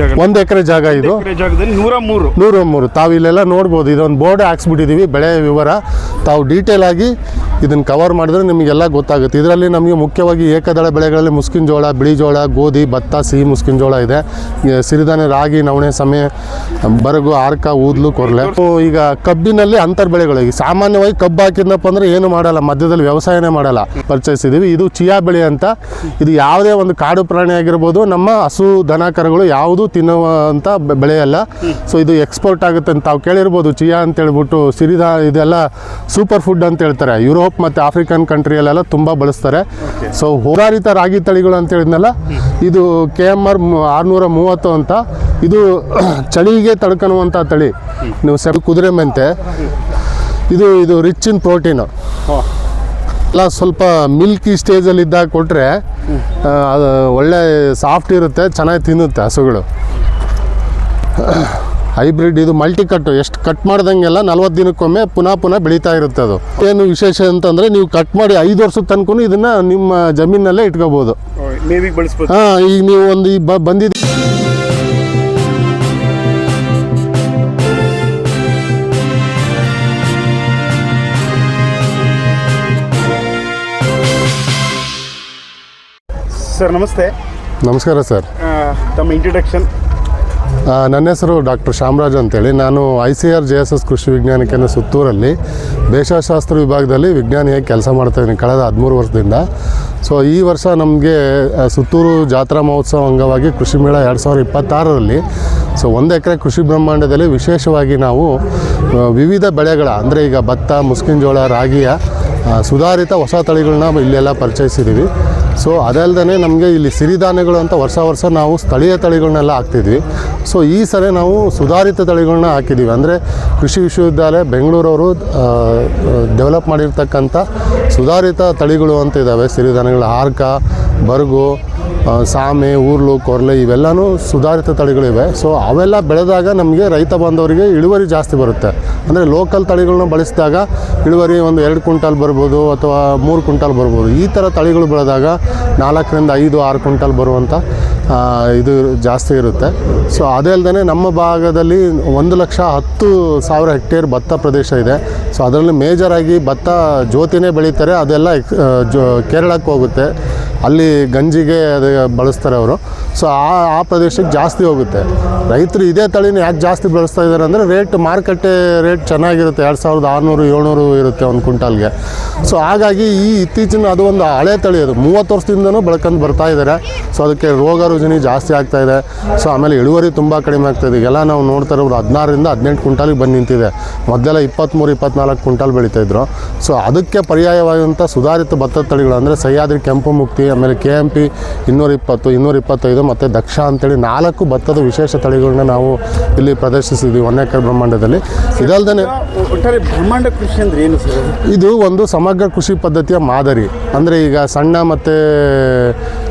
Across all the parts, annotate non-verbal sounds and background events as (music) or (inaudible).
ಜಾಗ ಒಂದು ಎಕರೆ ಜಾಗ ಇದು. ಎಕರೆ ಜಾಗದಲ್ಲಿ ನೂರ ಮೂರು. ನೂರ ಮೂರು. ತಾವು ಇಲ್ಲೆಲ್ಲ ನೋಡ್ಬೋದು. ಇದೊಂದು ಬೋರ್ಡ್ ಹಾಕ್ಸ್ಬಿಟ್ಟಿದೀವಿ. ಬೆಳೆ ವಿವರ ತಾವು ಡೀಟೇಲ್ ಆಗಿ ಇದನ್ನು ಕವರ್ ಮಾಡಿದ್ರೆ ನಿಮಗೆಲ್ಲ ಗೊತ್ತಾಗುತ್ತೆ. ಇದರಲ್ಲಿ ನಮಗೆ ಮುಖ್ಯವಾಗಿ ಏಕದಳ ಬೆಳೆಗಳಲ್ಲಿ ಮುಸ್ಕಿನ ಜೋಳ, ಬಿಳಿ ಜೋಳ, ಗೋಧಿ, ಭತ್ತ, ಸಿಹಿ ಮುಸ್ಕಿನ ಜೋಳ ಇದೆ. ಸಿರಿಧಾನ್ಯ, ರಾಗಿ, ನವಣೆ ಸಮಯ ಬರಗು, ಆರ್ಕ, ಊದ್ಲು, ಕೊರಲೆ. ಈಗ ಕಬ್ಬಿನಲ್ಲಿ ಅಂತರ್ ಬೆಳೆಗಳು ಸಾಮಾನ್ಯವಾಗಿ ಕಬ್ಬು ಹಾಕಿದ್ನಪ್ಪ ಅಂದರೆ ಏನು ಮಾಡಲ್ಲ. ಮಧ್ಯದಲ್ಲಿ ವ್ಯವಸಾಯನೇ ಮಾಡಲ್ಲ. ಪರಿಚಯಿಸಿದ್ದೀವಿ ಇದು ಚಿಯಾ ಬೆಳೆ ಅಂತ. ಇದು ಯಾವುದೇ ಒಂದು ಕಾಡು ಪ್ರಾಣಿ ಆಗಿರ್ಬೋದು, ನಮ್ಮ ಹಸು, ದನ, ಕರುಗಳು ಯಾವುದು ಅಂತ ಬೆಳೆಯಲ್ಲ. ಸೊ ಇದು ಎಕ್ಸ್ಪೋರ್ಟ್ ಆಗುತ್ತೆ ಅಂತ ತಾವು ಕೇಳಿರ್ಬೋದು. ಚಿಯಾ ಅಂತ ಹೇಳ್ಬಿಟ್ಟು ಸಿರಿಧಾ ಇದೆಲ್ಲ ಸೂಪರ್ ಫುಡ್ ಅಂತ ಹೇಳ್ತಾರೆ. ಯುರೋಪ್ ಮತ್ತು ಆಫ್ರಿಕನ್ ಕಂಟ್ರಿಯಲ್ಲೆಲ್ಲ ತುಂಬ ಬಳಸ್ತಾರೆ. ಸೊ ಹೋರಾರಿತ ರಾಗಿ ತಳಿಗಳು ಅಂತ ಹೇಳಿದ್ನಲ್ಲ, ಇದು ಕೆ ಎಂ ಆರ್ ಆರುನೂರ ಮೂವತ್ತು ಅಂತ. ಇದು (clears throat) ಚಳಿಗೆ ತಡ್ಕೊಳುವಂಥ ತಳಿ. ನೀವು ಸೆ ಕುದುರೆ ಮೆಂತೆ. ಇದು ಇದು ರಿಚ್ ಇನ್ ಪ್ರೋಟೀನು ಎಲ್ಲ ಸ್ವಲ್ಪ ಮಿಲ್ಕಿ ಸ್ಟೇಜಲ್ಲಿ ಇದ್ದಾಗ ಕೊಟ್ಟರೆ ಒಳ್ಳೆ ಸಾಫ್ಟ್ ಇರುತ್ತೆ, ಚೆನ್ನಾಗಿ ತಿನ್ನುತ್ತೆ ಹಸುಗಳು. ಹೈಬ್ರಿಡ್ ಇದು ಮಲ್ಟಿ ಕಟ್ಟು ಎಷ್ಟು ಕಟ್ ಮಾಡ್ದಂಗೆಲ್ಲ ನಲ್ವತ್ತು ದಿನಕ್ಕೊಮ್ಮೆ ಪುನಃ ಪುನಃ ಬೆಳೀತಾ ಇರುತ್ತೆ ಅದು. ಏನು ವಿಶೇಷ ಅಂತಂದರೆ ನೀವು ಕಟ್ ಮಾಡಿ ಐದು ವರ್ಷದ ತನಕ ಇದನ್ನು ನಿಮ್ಮ ಜಮೀನಲ್ಲೇ ಇಟ್ಕೋಬೋದು. ಹಾಂ ಈಗ ನೀವು ಒಂದು ಈ ಬಂದಿದ್ದು ಸರ್ ನಮಸ್ತೆ. ನಮಸ್ಕಾರ ಸರ್. ತಮ್ಮ ಇಂಟ್ರಡಕ್ಷನ್ ನನ್ನ ಹೆಸರು ಡಾಕ್ಟರ್ ಶಾಮರಾಜ್ ಅಂತೇಳಿ. ನಾನು I C R J S S Krishi Vigyan Kendra ಸುತ್ತೂರಲ್ಲಿ ಭೇಷಶಾಸ್ತ್ರ ವಿಭಾಗದಲ್ಲಿ ವಿಜ್ಞಾನಿಯಾಗಿ ಕೆಲಸ ಮಾಡ್ತಾಯಿದ್ದೀನಿ ಕಳೆದ ಹದಿಮೂರು ವರ್ಷದಿಂದ. ಸೊ ಈ ವರ್ಷ ನಮಗೆ ಸುತ್ತೂರು ಜಾತ್ರಾ ಮಹೋತ್ಸವ ಅಂಗವಾಗಿ ಕೃಷಿ ಮೇಳ ಎರಡು ಸಾವಿರದ ಇಪ್ಪತ್ತಾರರಲ್ಲಿ. ಸೊ ಒಂದು ಎಕರೆ ಕೃಷಿ ಬ್ರಹ್ಮಾಂಡದಲ್ಲಿ ವಿಶೇಷವಾಗಿ ನಾವು ವಿವಿಧ ಬೆಳೆಗಳ, ಅಂದರೆ ಈಗ ಭತ್ತ, ಮುಸ್ಕಿನ ಜೋಳ, ರಾಗಿಯ ಸುಧಾರಿತ ಹೊಸ ತಳಿಗಳನ್ನ ಇಲ್ಲೆಲ್ಲ ಪರಿಚಯಿಸಿದ್ದೀವಿ ಸೊ ಅದಲ್ಲದೆ ನಮಗೆ ಇಲ್ಲಿ ಸಿರಿಧಾನ್ಯಗಳು ಅಂತ ವರ್ಷ ವರ್ಷ ನಾವು ಸ್ಥಳೀಯ ತಳಿಗಳನ್ನೆಲ್ಲ ಹಾಕ್ತಿದ್ವಿ. ಸೊ ಈ ಸರಿ ನಾವು ಸುಧಾರಿತ ತಳಿಗಳನ್ನ ಹಾಕಿದ್ದೀವಿ ಅಂದರೆ ಕೃಷಿ ವಿಶ್ವವಿದ್ಯಾಲಯ ಬೆಂಗಳೂರವರು ಡೆವಲಪ್ ಮಾಡಿರ್ತಕ್ಕಂಥ ಸುಧಾರಿತ ತಳಿಗಳು ಅಂತ ಇದ್ದಾವೆ ಸಿರಿಧಾನ್ಯಗಳು ಹಾರ್ಕ ಬರ್ಗು ಸಾಮೆ, ಊರ್ಲು, ಕೊರ್ಲೆ ಇವೆಲ್ಲನೂ ಸುಧಾರಿತ ತಳಿಗಳಿವೆ. ಸೊ ಅವೆಲ್ಲ ಬೆಳೆದಾಗ ನಮಗೆ ರೈತ ಬಾಂಧವರಿಗೆ ಇಳುವರಿ ಜಾಸ್ತಿ ಬರುತ್ತೆ. ಅಂದರೆ ಲೋಕಲ್ ತಳಿಗಳನ್ನ ಬಳಸಿದಾಗ ಇಳುವರಿ ಒಂದು ಎರಡು ಕ್ವಿಂಟಾಲ್ ಬರ್ಬೋದು ಅಥವಾ ಮೂರು ಕ್ವಿಂಟಾಲ್ ಬರ್ಬೋದು. ಈ ಥರ ತಳಿಗಳು ಬೆಳೆದಾಗ ನಾಲ್ಕರಿಂದ ಐದು, ಆರು ಕ್ವಿಂಟಾಲ್ ಬರುವಂಥ ಇದು ಜಾಸ್ತಿ ಇರುತ್ತೆ. ಸೊ ಅದೇ ಅಲ್ಲದೆ ನಮ್ಮ ಭಾಗದಲ್ಲಿ ಒಂದು ಲಕ್ಷ ಹತ್ತು ಸಾವಿರ ಹೆಕ್ಟೇರ್ ಭತ್ತ ಪ್ರದೇಶ ಇದೆ. ಸೊ ಅದರಲ್ಲಿ ಮೇಜರಾಗಿ ಭತ್ತ ಜ್ಯೋತಿನೇ ಬೆಳೀತಾರೆ. ಅದೆಲ್ಲ ಜೋ, ಕೇರಳಕ್ಕೆ ಹೋಗುತ್ತೆ. ಅಲ್ಲಿ ಗಂಜಿಗೆ ಅದು ಬಳಸ್ತಾರೆ ಅವರು. ಸೊ ಆ ಆ ಪ್ರದೇಶಕ್ಕೆ ಜಾಸ್ತಿ ಹೋಗುತ್ತೆ. ರೈತರು ಇದೇ ತಳಿನ ಯಾಕೆ ಜಾಸ್ತಿ ಬಳಸ್ತಾ ಇದ್ದಾರೆ ಅಂದರೆ ರೇಟ್ ಮಾರುಕಟ್ಟೆ ರೇಟ್ ಚೆನ್ನಾಗಿರುತ್ತೆ, ಎರಡು ಸಾವಿರದ ಆರುನೂರು, ಏಳ್ನೂರು ಇರುತ್ತೆ ಒಂದು ಕ್ವಿಂಟಾಲ್ಗೆ. ಸೊ ಹಾಗಾಗಿ ಈ ಇತ್ತೀಚಿನ ಅದು ಒಂದು ಹಳೆ ತಳಿ ಅದು. ಮೂವತ್ತು ವರ್ಷದಿಂದನೂ ಬೆಳ್ಕೊಂಡು ಬರ್ತಾ ಇದ್ದಾರೆ ಸೊ ಅದಕ್ಕೆ ರೋಗ ರುಜಿನಿ ಜಾಸ್ತಿ ಆಗ್ತಾ ಇದೆ. ಸೊ ಆಮೇಲೆ ಇಳುವರಿ ತುಂಬ ಕಡಿಮೆ ಆಗ್ತಾ ಇದೆ. ಎಲ್ಲ ನಾವು ನೋಡ್ತಾ ಇರೋರು ಹದಿನಾರರಿಂದ ಹದಿನೆಂಟು ಕ್ವಿಂಟಾಲಿಗೆ ಬಂದು ನಿಂತಿದೆ. ಮೊದಲೆಲ್ಲ ಇಪ್ಪತ್ತ್ಮೂರು ಇಪ್ಪತ್ನಾಲ್ಕು ಕ್ವಿಂಟಾಲ್ ಬೆಳೀತಾ ಇದ್ರು. ಸೊ ಅದಕ್ಕೆ ಪರ್ಯಾಯವಾದಂಥ ಸುಧಾರಿತ ಭತ್ತದ ತಳಿಗಳು ಅಂದರೆ ಸಹ್ಯಾದ್ರಿ, ಕೆಂಪು ಮುಕ್ತಿ, ಆಮೇಲೆ ಕೆ ಎಂ ಪಿ ಇನ್ನೂರ ಇಪ್ಪತ್ತು ಇನ್ನೂರ ಇಪ್ಪತ್ತೈದು ಮತ್ತು ದಕ್ಷ ಅಂತೇಳಿ ನಾಲ್ಕು ಭತ್ತದ ವಿಶೇಷ ತಳಿಗಳನ್ನ ನಾವು ಇಲ್ಲಿ ಪ್ರದರ್ಶಿಸಿದ್ವಿ ಒನ್ ಬ್ರಹ್ಮಾಂಡದಲ್ಲಿ. ಇದಲ್ದೇ ಒಟ್ಟಾರೆ ಬ್ರಹ್ಮಾಂಡ ಕೃಷಿ ಅಂದ್ರೆ ಏನು ಸರ್? ಇದು ಒಂದು ಸಮಗ್ರ ಕೃಷಿ ಪದ್ಧತಿಯ ಮಾದರಿ. ಅಂದರೆ ಈಗ ಸಣ್ಣ ಮತ್ತು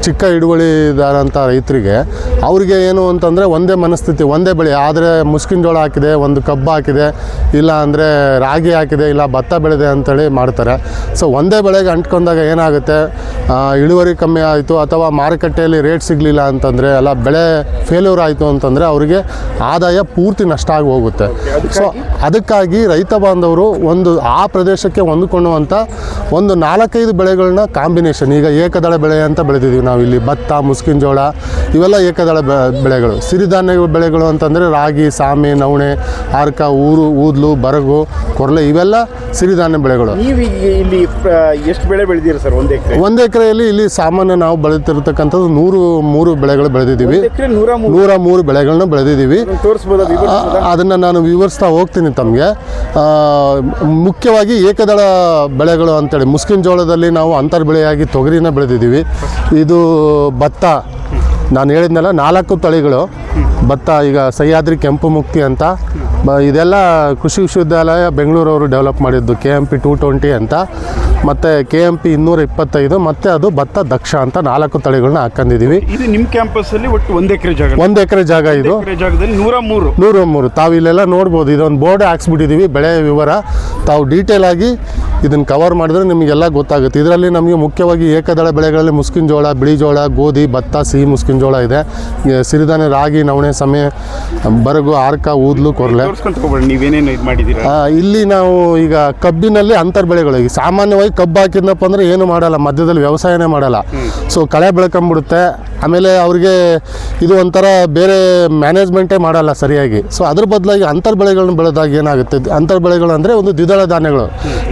ಚಿಕ್ಕ ಹಿಡುವಳಿದಾರಂಥ ರೈತರಿಗೆ ಅವ್ರಿಗೆ ಏನು ಅಂತಂದರೆ ಒಂದೇ ಮನಸ್ಥಿತಿ ಒಂದೇ ಬೆಳೆ. ಆದರೆ ಮುಸ್ಕಿನ ಜೋಳ ಹಾಕಿದೆ ಒಂದು ಕಬ್ಬು ಹಾಕಿದೆ ಇಲ್ಲ ಅಂದರೆ ರಾಗಿ ಹಾಕಿದೆ ಇಲ್ಲ ಭತ್ತ ಬೆಳೆದೆ ಅಂತೇಳಿ ಮಾಡ್ತಾರೆ. ಸೊ ಒಂದೇ ಬೆಳೆಗೆ ಅಂಟ್ಕೊಂಡಾಗ ಏನಾಗುತ್ತೆ? ಇಳುವರಿ ಕಮ್ಮಿ ಆಯಿತು ಅಥವಾ ಮಾರುಕಟ್ಟೆಯಲ್ಲಿ ರೇಟ್ ಸಿಗಲಿಲ್ಲ ಅಂತಂದರೆ ಅಲ್ಲ ಬೆಳೆ ಫೇಲ್ಯೂರ್ ಆಯಿತು ಅಂತಂದರೆ ಅವರಿಗೆ ಆದಾಯ ಪೂರ್ತಿ ನಷ್ಟ ಆಗಿ ಹೋಗುತ್ತೆ. ಸೊ ಅದಕ್ಕಾಗಿ ರೈತ ಬಾಂಧವರು ಒಂದು ಆ ಪ್ರದೇಶಕ್ಕೆ ಹೊಂದಿಕೊಳ್ಳುವಂಥ ಒಂದು ನಾಲ್ಕೈದು ಬೆಳೆಗಳನ್ನ ಕಾಂಬಿನೇಷನ್ ಈಗ ಏಕದಳ ಬೆಳೆ ಅಂತ ಬೆಳೆದಿದ್ದೀವಿ ನಾವು ಇಲ್ಲಿ ಭತ್ತ ಮುಸ್ಕಿನ ಜೋಳ ಇವೆಲ್ಲ ಏಕದಳ ಬೆಳೆಗಳು. ಸಿರಿಧಾನ್ಯ ಬೆಳೆಗಳು ಅಂತಂದರೆ ರಾಗಿ ಸಾಮೆ ನವಣೆ ಆರ್ಕ ಊರು ಊದ್ಲು ಬರಗು ಕೊರಲೆ ಇವೆಲ್ಲ ಸಿರಿಧಾನ್ಯ ಬೆಳೆಗಳು. ಇಲ್ಲಿ ಎಷ್ಟು ಬೆಳೆ ಬೆಳೆದಿರಿ ಸರ್ ಒಂದು ಎಕರೆ? ಒಂದು ಎಕರೆಯಲ್ಲಿ ಇಲ್ಲಿ ಸಾಮಾನ್ಯ ನಾವು ಬೆಳೆದಿರ್ತಕ್ಕಂಥದ್ದು ನೂರು ಮೂರು ಬೆಳೆಗಳು ಬೆಳೆದಿದ್ದೀವಿ. ನೂರ ಮೂರು. ಬೆಳೆಗಳನ್ನ ಬೆಳೆದಿದ್ದೀವಿ. ತೋರಿಸ್ಬೋದಾ ಅದನ್ನು ನಾನು ವಿವರಿಸ್ತಾ ಹೋಗ್ತೀನಿ ತಮಗೆ ಮುಖ್ಯವಾಗಿ ಏಕದಳ ಬೆಳೆಗಳು ಅಂತೇಳಿ. ಮುಸ್ಕಿನ ಜೋಳದಲ್ಲಿ ನಾವು ಅಂತರ್ ಬೆಳೆಯಾಗಿ ತೊಗರಿನ ಬೆಳೆದಿದ್ದೀವಿ. ಇದು ಭತ್ತ. ನಾನು ಹೇಳಿದ್ನಲ್ಲ, ನಾಲ್ಕು ತಳಿಗಳು. ಭತ್ತ ಈಗ ಸಹ್ಯಾದ್ರಿ ಕೆಂಪು ಮುಕ್ತಿ ಅಂತ. ಬ- ಇದೆಲ್ಲ ಕೃಷಿ ವಿಶ್ವವಿದ್ಯಾಲಯ ಬೆಂಗಳೂರವರು ಡೆವಲಪ್ ಮಾಡಿದ್ದು K M P two twenty ಅಂತ. ಮತ್ತು ಕೆ ಎಂ ಪಿ ಇನ್ನೂರ ಇಪ್ಪತ್ತೈದು ಮತ್ತು ಅದು ಭತ್ತ ದಕ್ಷ ಅಂತ ನಾಲ್ಕು ತಳಿಗಳನ್ನ ಹಾಕೊಂಡಿದ್ದೀವಿ ಇದು ನಿಮ್ಮ ಕ್ಯಾಂಪಸ್ಸಲ್ಲಿ ಒಟ್ಟು ಒಂದು ಎಕರೆ ಜಾಗ ಒಂದು ಎಕರೆ ಜಾಗ ಇದು. ಎಕರೆ ಜಾಗದಲ್ಲಿ ನೂರ ಮೂರು. ನೂರ ಮೂರು. ತಾವು ಇಲ್ಲೆಲ್ಲ ನೋಡ್ಬೋದು ಇದೊಂದು ಬೋರ್ಡ್ ಹಾಕ್ಸ್ಬಿಟ್ಟಿದ್ದೀವಿ ಬೆಳೆ ವಿವರ. ತಾವು ಡೀಟೇಲ್ ಆಗಿ ಇದನ್ನು ಕವರ್ ಮಾಡಿದ್ರೆ ನಿಮಗೆಲ್ಲ ಗೊತ್ತಾಗುತ್ತೆ. ಇದರಲ್ಲಿ ನಮಗೆ ಮುಖ್ಯವಾಗಿ ಏಕದಳ ಬೆಳೆಗಳಲ್ಲಿ ಮುಸ್ಕಿನ ಜೋಳ ಬಿಳಿ ಜೋಳ ಗೋಧಿ ಭತ್ತ ಸಿಹಿ ಮುಸ್ಕಿನ ಜೋಳ ಇದೆ. ಸಿರಿಧಾನ್ಯ ರಾಗಿ ನವಣೆ ಸಮಯ ಬರಗು ಆರ್ಕ ಊದ್ಲು ಕೊರಲೆ. ತೋರಿಸ್ಕೊಂತ ಹೋಗ್ಬೇಡಿ ನೀವೇನೇನು ಇದು ಮಾಡಿದ್ದೀರಾ? ಇಲ್ಲಿ ನಾವು ಈಗ ಕಬ್ಬಿನಲ್ಲಿ ಅಂತರ್ ಬೆಳೆಗಳು ಈಗ ಸಾಮಾನ್ಯವಾಗಿ ಕಬ್ಬು ಹಾಕಿದ್ನಪ್ಪ ಅಂದ್ರೆ ಏನು ಮಾಡಲ್ಲ ಮಧ್ಯದಲ್ಲಿ ವ್ಯವಸಾಯನೇ ಮಾಡಲ್ಲ. ಸೊ ಕಳೆ ಬೆಳ್ಕೊಂಬಿಡುತ್ತೆ. ಆಮೇಲೆ ಅವ್ರಿಗೆ ಇದು ಒಂಥರ ಬೇರೆ ಮ್ಯಾನೇಜ್ಮೆಂಟೇ ಮಾಡಲ್ಲ ಸರಿಯಾಗಿ. ಸೊ ಅದ್ರ ಬದಲಾಗಿ ಅಂತರ್ ಬೆಳೆಗಳನ್ನ ಬೆಳೆದಾಗ ಏನಾಗುತ್ತೆ? ಅಂತರ್ ಬೆಳೆಗಳು ಅಂದರೆ ಒಂದು ದ್ವಿದಳ ಧಾನ್ಯಗಳು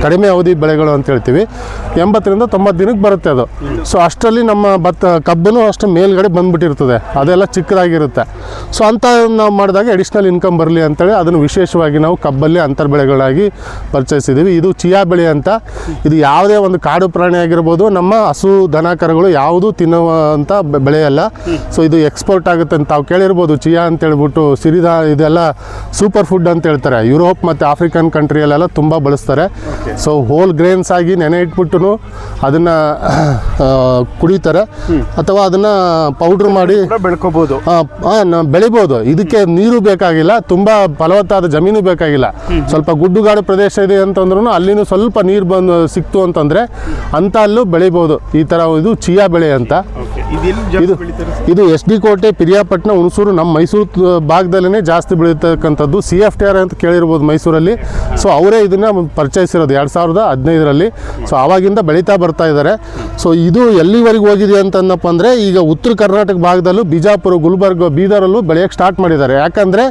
ಕಡಿಮೆ ಅವಧಿ ಬೆಳೆಗಳು ಅಂತ ಹೇಳ್ತೀವಿ. ಎಂಬತ್ತರಿಂದ ತೊಂಬತ್ತು ದಿನಕ್ಕೆ ಬರುತ್ತೆ ಅದು. ಸೊ ಅಷ್ಟರಲ್ಲಿ ನಮ್ಮ ಭತ್ತ ಕಬ್ಬನು ಅಷ್ಟು ಮೇಲ್ಗಡೆ ಬಂದ್ಬಿಟ್ಟಿರ್ತದೆ. ಅದೆಲ್ಲ ಚಿಕ್ಕದಾಗಿರುತ್ತೆ. ಸೊ ಅಂತ ನಾವು ಮಾಡಿದಾಗ ಅಡಿಷ್ನಲ್ ಇನ್ಕಮ್ ಬರಲಿ ಅಂತೇಳಿ ಅದನ್ನು ವಿಶೇಷವಾಗಿ ನಾವು ಕಬ್ಬಲ್ಲಿ ಅಂತರ್ ಬೆಳೆಗಳಾಗಿ ಪರಿಚಯಿಸಿದ್ದೀವಿ. ಇದು ಚಿಯಾ ಬೆಳೆ ಅಂತ. ಇದು ಯಾವುದೇ ಒಂದು ಕಾಡು ಪ್ರಾಣಿ ಆಗಿರ್ಬೋದು ನಮ್ಮ ಹಸು ದನ ಕರುಗಳು ಯಾವುದು ತಿನ್ನುವಂಥ ಬೆಳೆಯಲ್ಲ. ಸೊ ಇದು ಎಕ್ಸ್ಪೋರ್ಟ್ ಆಗುತ್ತೆ ಅಂತ ತಾವು ಕೇಳಿರ್ಬೋದು. ಚಿಯಾ ಅಂತ ಹೇಳ್ಬಿಟ್ಟು ಸಿರಿದಾ ಇದೆಲ್ಲ ಸೂಪರ್ ಫುಡ್ ಅಂತ ಹೇಳ್ತಾರೆ. ಯುರೋಪ್ ಮತ್ತು ಆಫ್ರಿಕನ್ ಕಂಟ್ರಿಯಲ್ಲೆಲ್ಲ ತುಂಬ ಬಳಸ್ತಾರೆ. ಸೊ ಹೋಲ್ ಗ್ರೇನ್ಸ್ ಆಗಿ ನೆನೆ ಇಟ್ಬಿಟ್ಟು ಅದನ್ನು ಕುಡಿತಾರೆ. ಅಥವಾ ಅದನ್ನು ಪೌಡ್ರ್ ಮಾಡಿ ಕೂಡ ಬೆಳಿಬೋದು. ಇದಕ್ಕೆ ನೀರು ಬೇಕಾಗಿಲ್ಲ ತುಂಬಾ ಫಲವತ್ತಾದ ಜಮೀನು ಬೇಕಾಗಿಲ್ಲ. ಸ್ವಲ್ಪ ಗುಡ್ಡುಗಾಡು ಪ್ರದೇಶ ಇದೆ ಅಂತಂದ್ರೂ ಅಲ್ಲಿನೂ ಸ್ವಲ್ಪ ನೀರು ಬಂದು ಸಿಕ್ತು ಅಂತಂದ್ರೆ ಅಂತ ಅಲ್ಲೂ ಬೆಳಿಬೋದು. ಈ ತರ ಇದು ಚಿಯಾ ಬೆಳೆ ಅಂತ. ಇದು ಇದು ಎಸ್ ಡಿ ಕೋಟೆ ಪಿರಿಯಾಪಟ್ಟಣ ಹುಣಸೂರು ನಮ್ಮ ಮೈಸೂರು ಭಾಗದಲ್ಲೇ ಜಾಸ್ತಿ ಬೆಳೀತಕ್ಕಂಥದ್ದು. ಸಿ ಎಫ್ ಟಿ ಆರ್ ಅಂತ ಕೇಳಿರ್ಬೋದು ಮೈಸೂರಲ್ಲಿ. ಸೊ ಅವರೇ ಇದನ್ನ ಪರಿಚಯಿಸಿರೋದು ಎರಡು ಸಾವಿರದ ಹದಿನೈದರಲ್ಲಿ. ಸೊ ಆವಾಗಿಂದ ಬೆಳೀತಾ ಬರ್ತಾ ಇದ್ದಾರೆ. ಸೊ ಇದು ಎಲ್ಲಿವರೆಗೂ ಹೋಗಿದೆ ಅಂತಂದಪ್ಪ ಅಂದರೆ ಈಗ ಉತ್ತರ ಕರ್ನಾಟಕ ಭಾಗದಲ್ಲೂ ಬಿಜಾಪುರ ಗುಲ್ಬರ್ಗ ಬೀದರಲ್ಲೂ ಬೆಳೆಯೋಕ್ಕೆ ಸ್ಟಾರ್ಟ್ ಮಾಡಿದ್ದಾರೆ. ಯಾಕಂದರೆ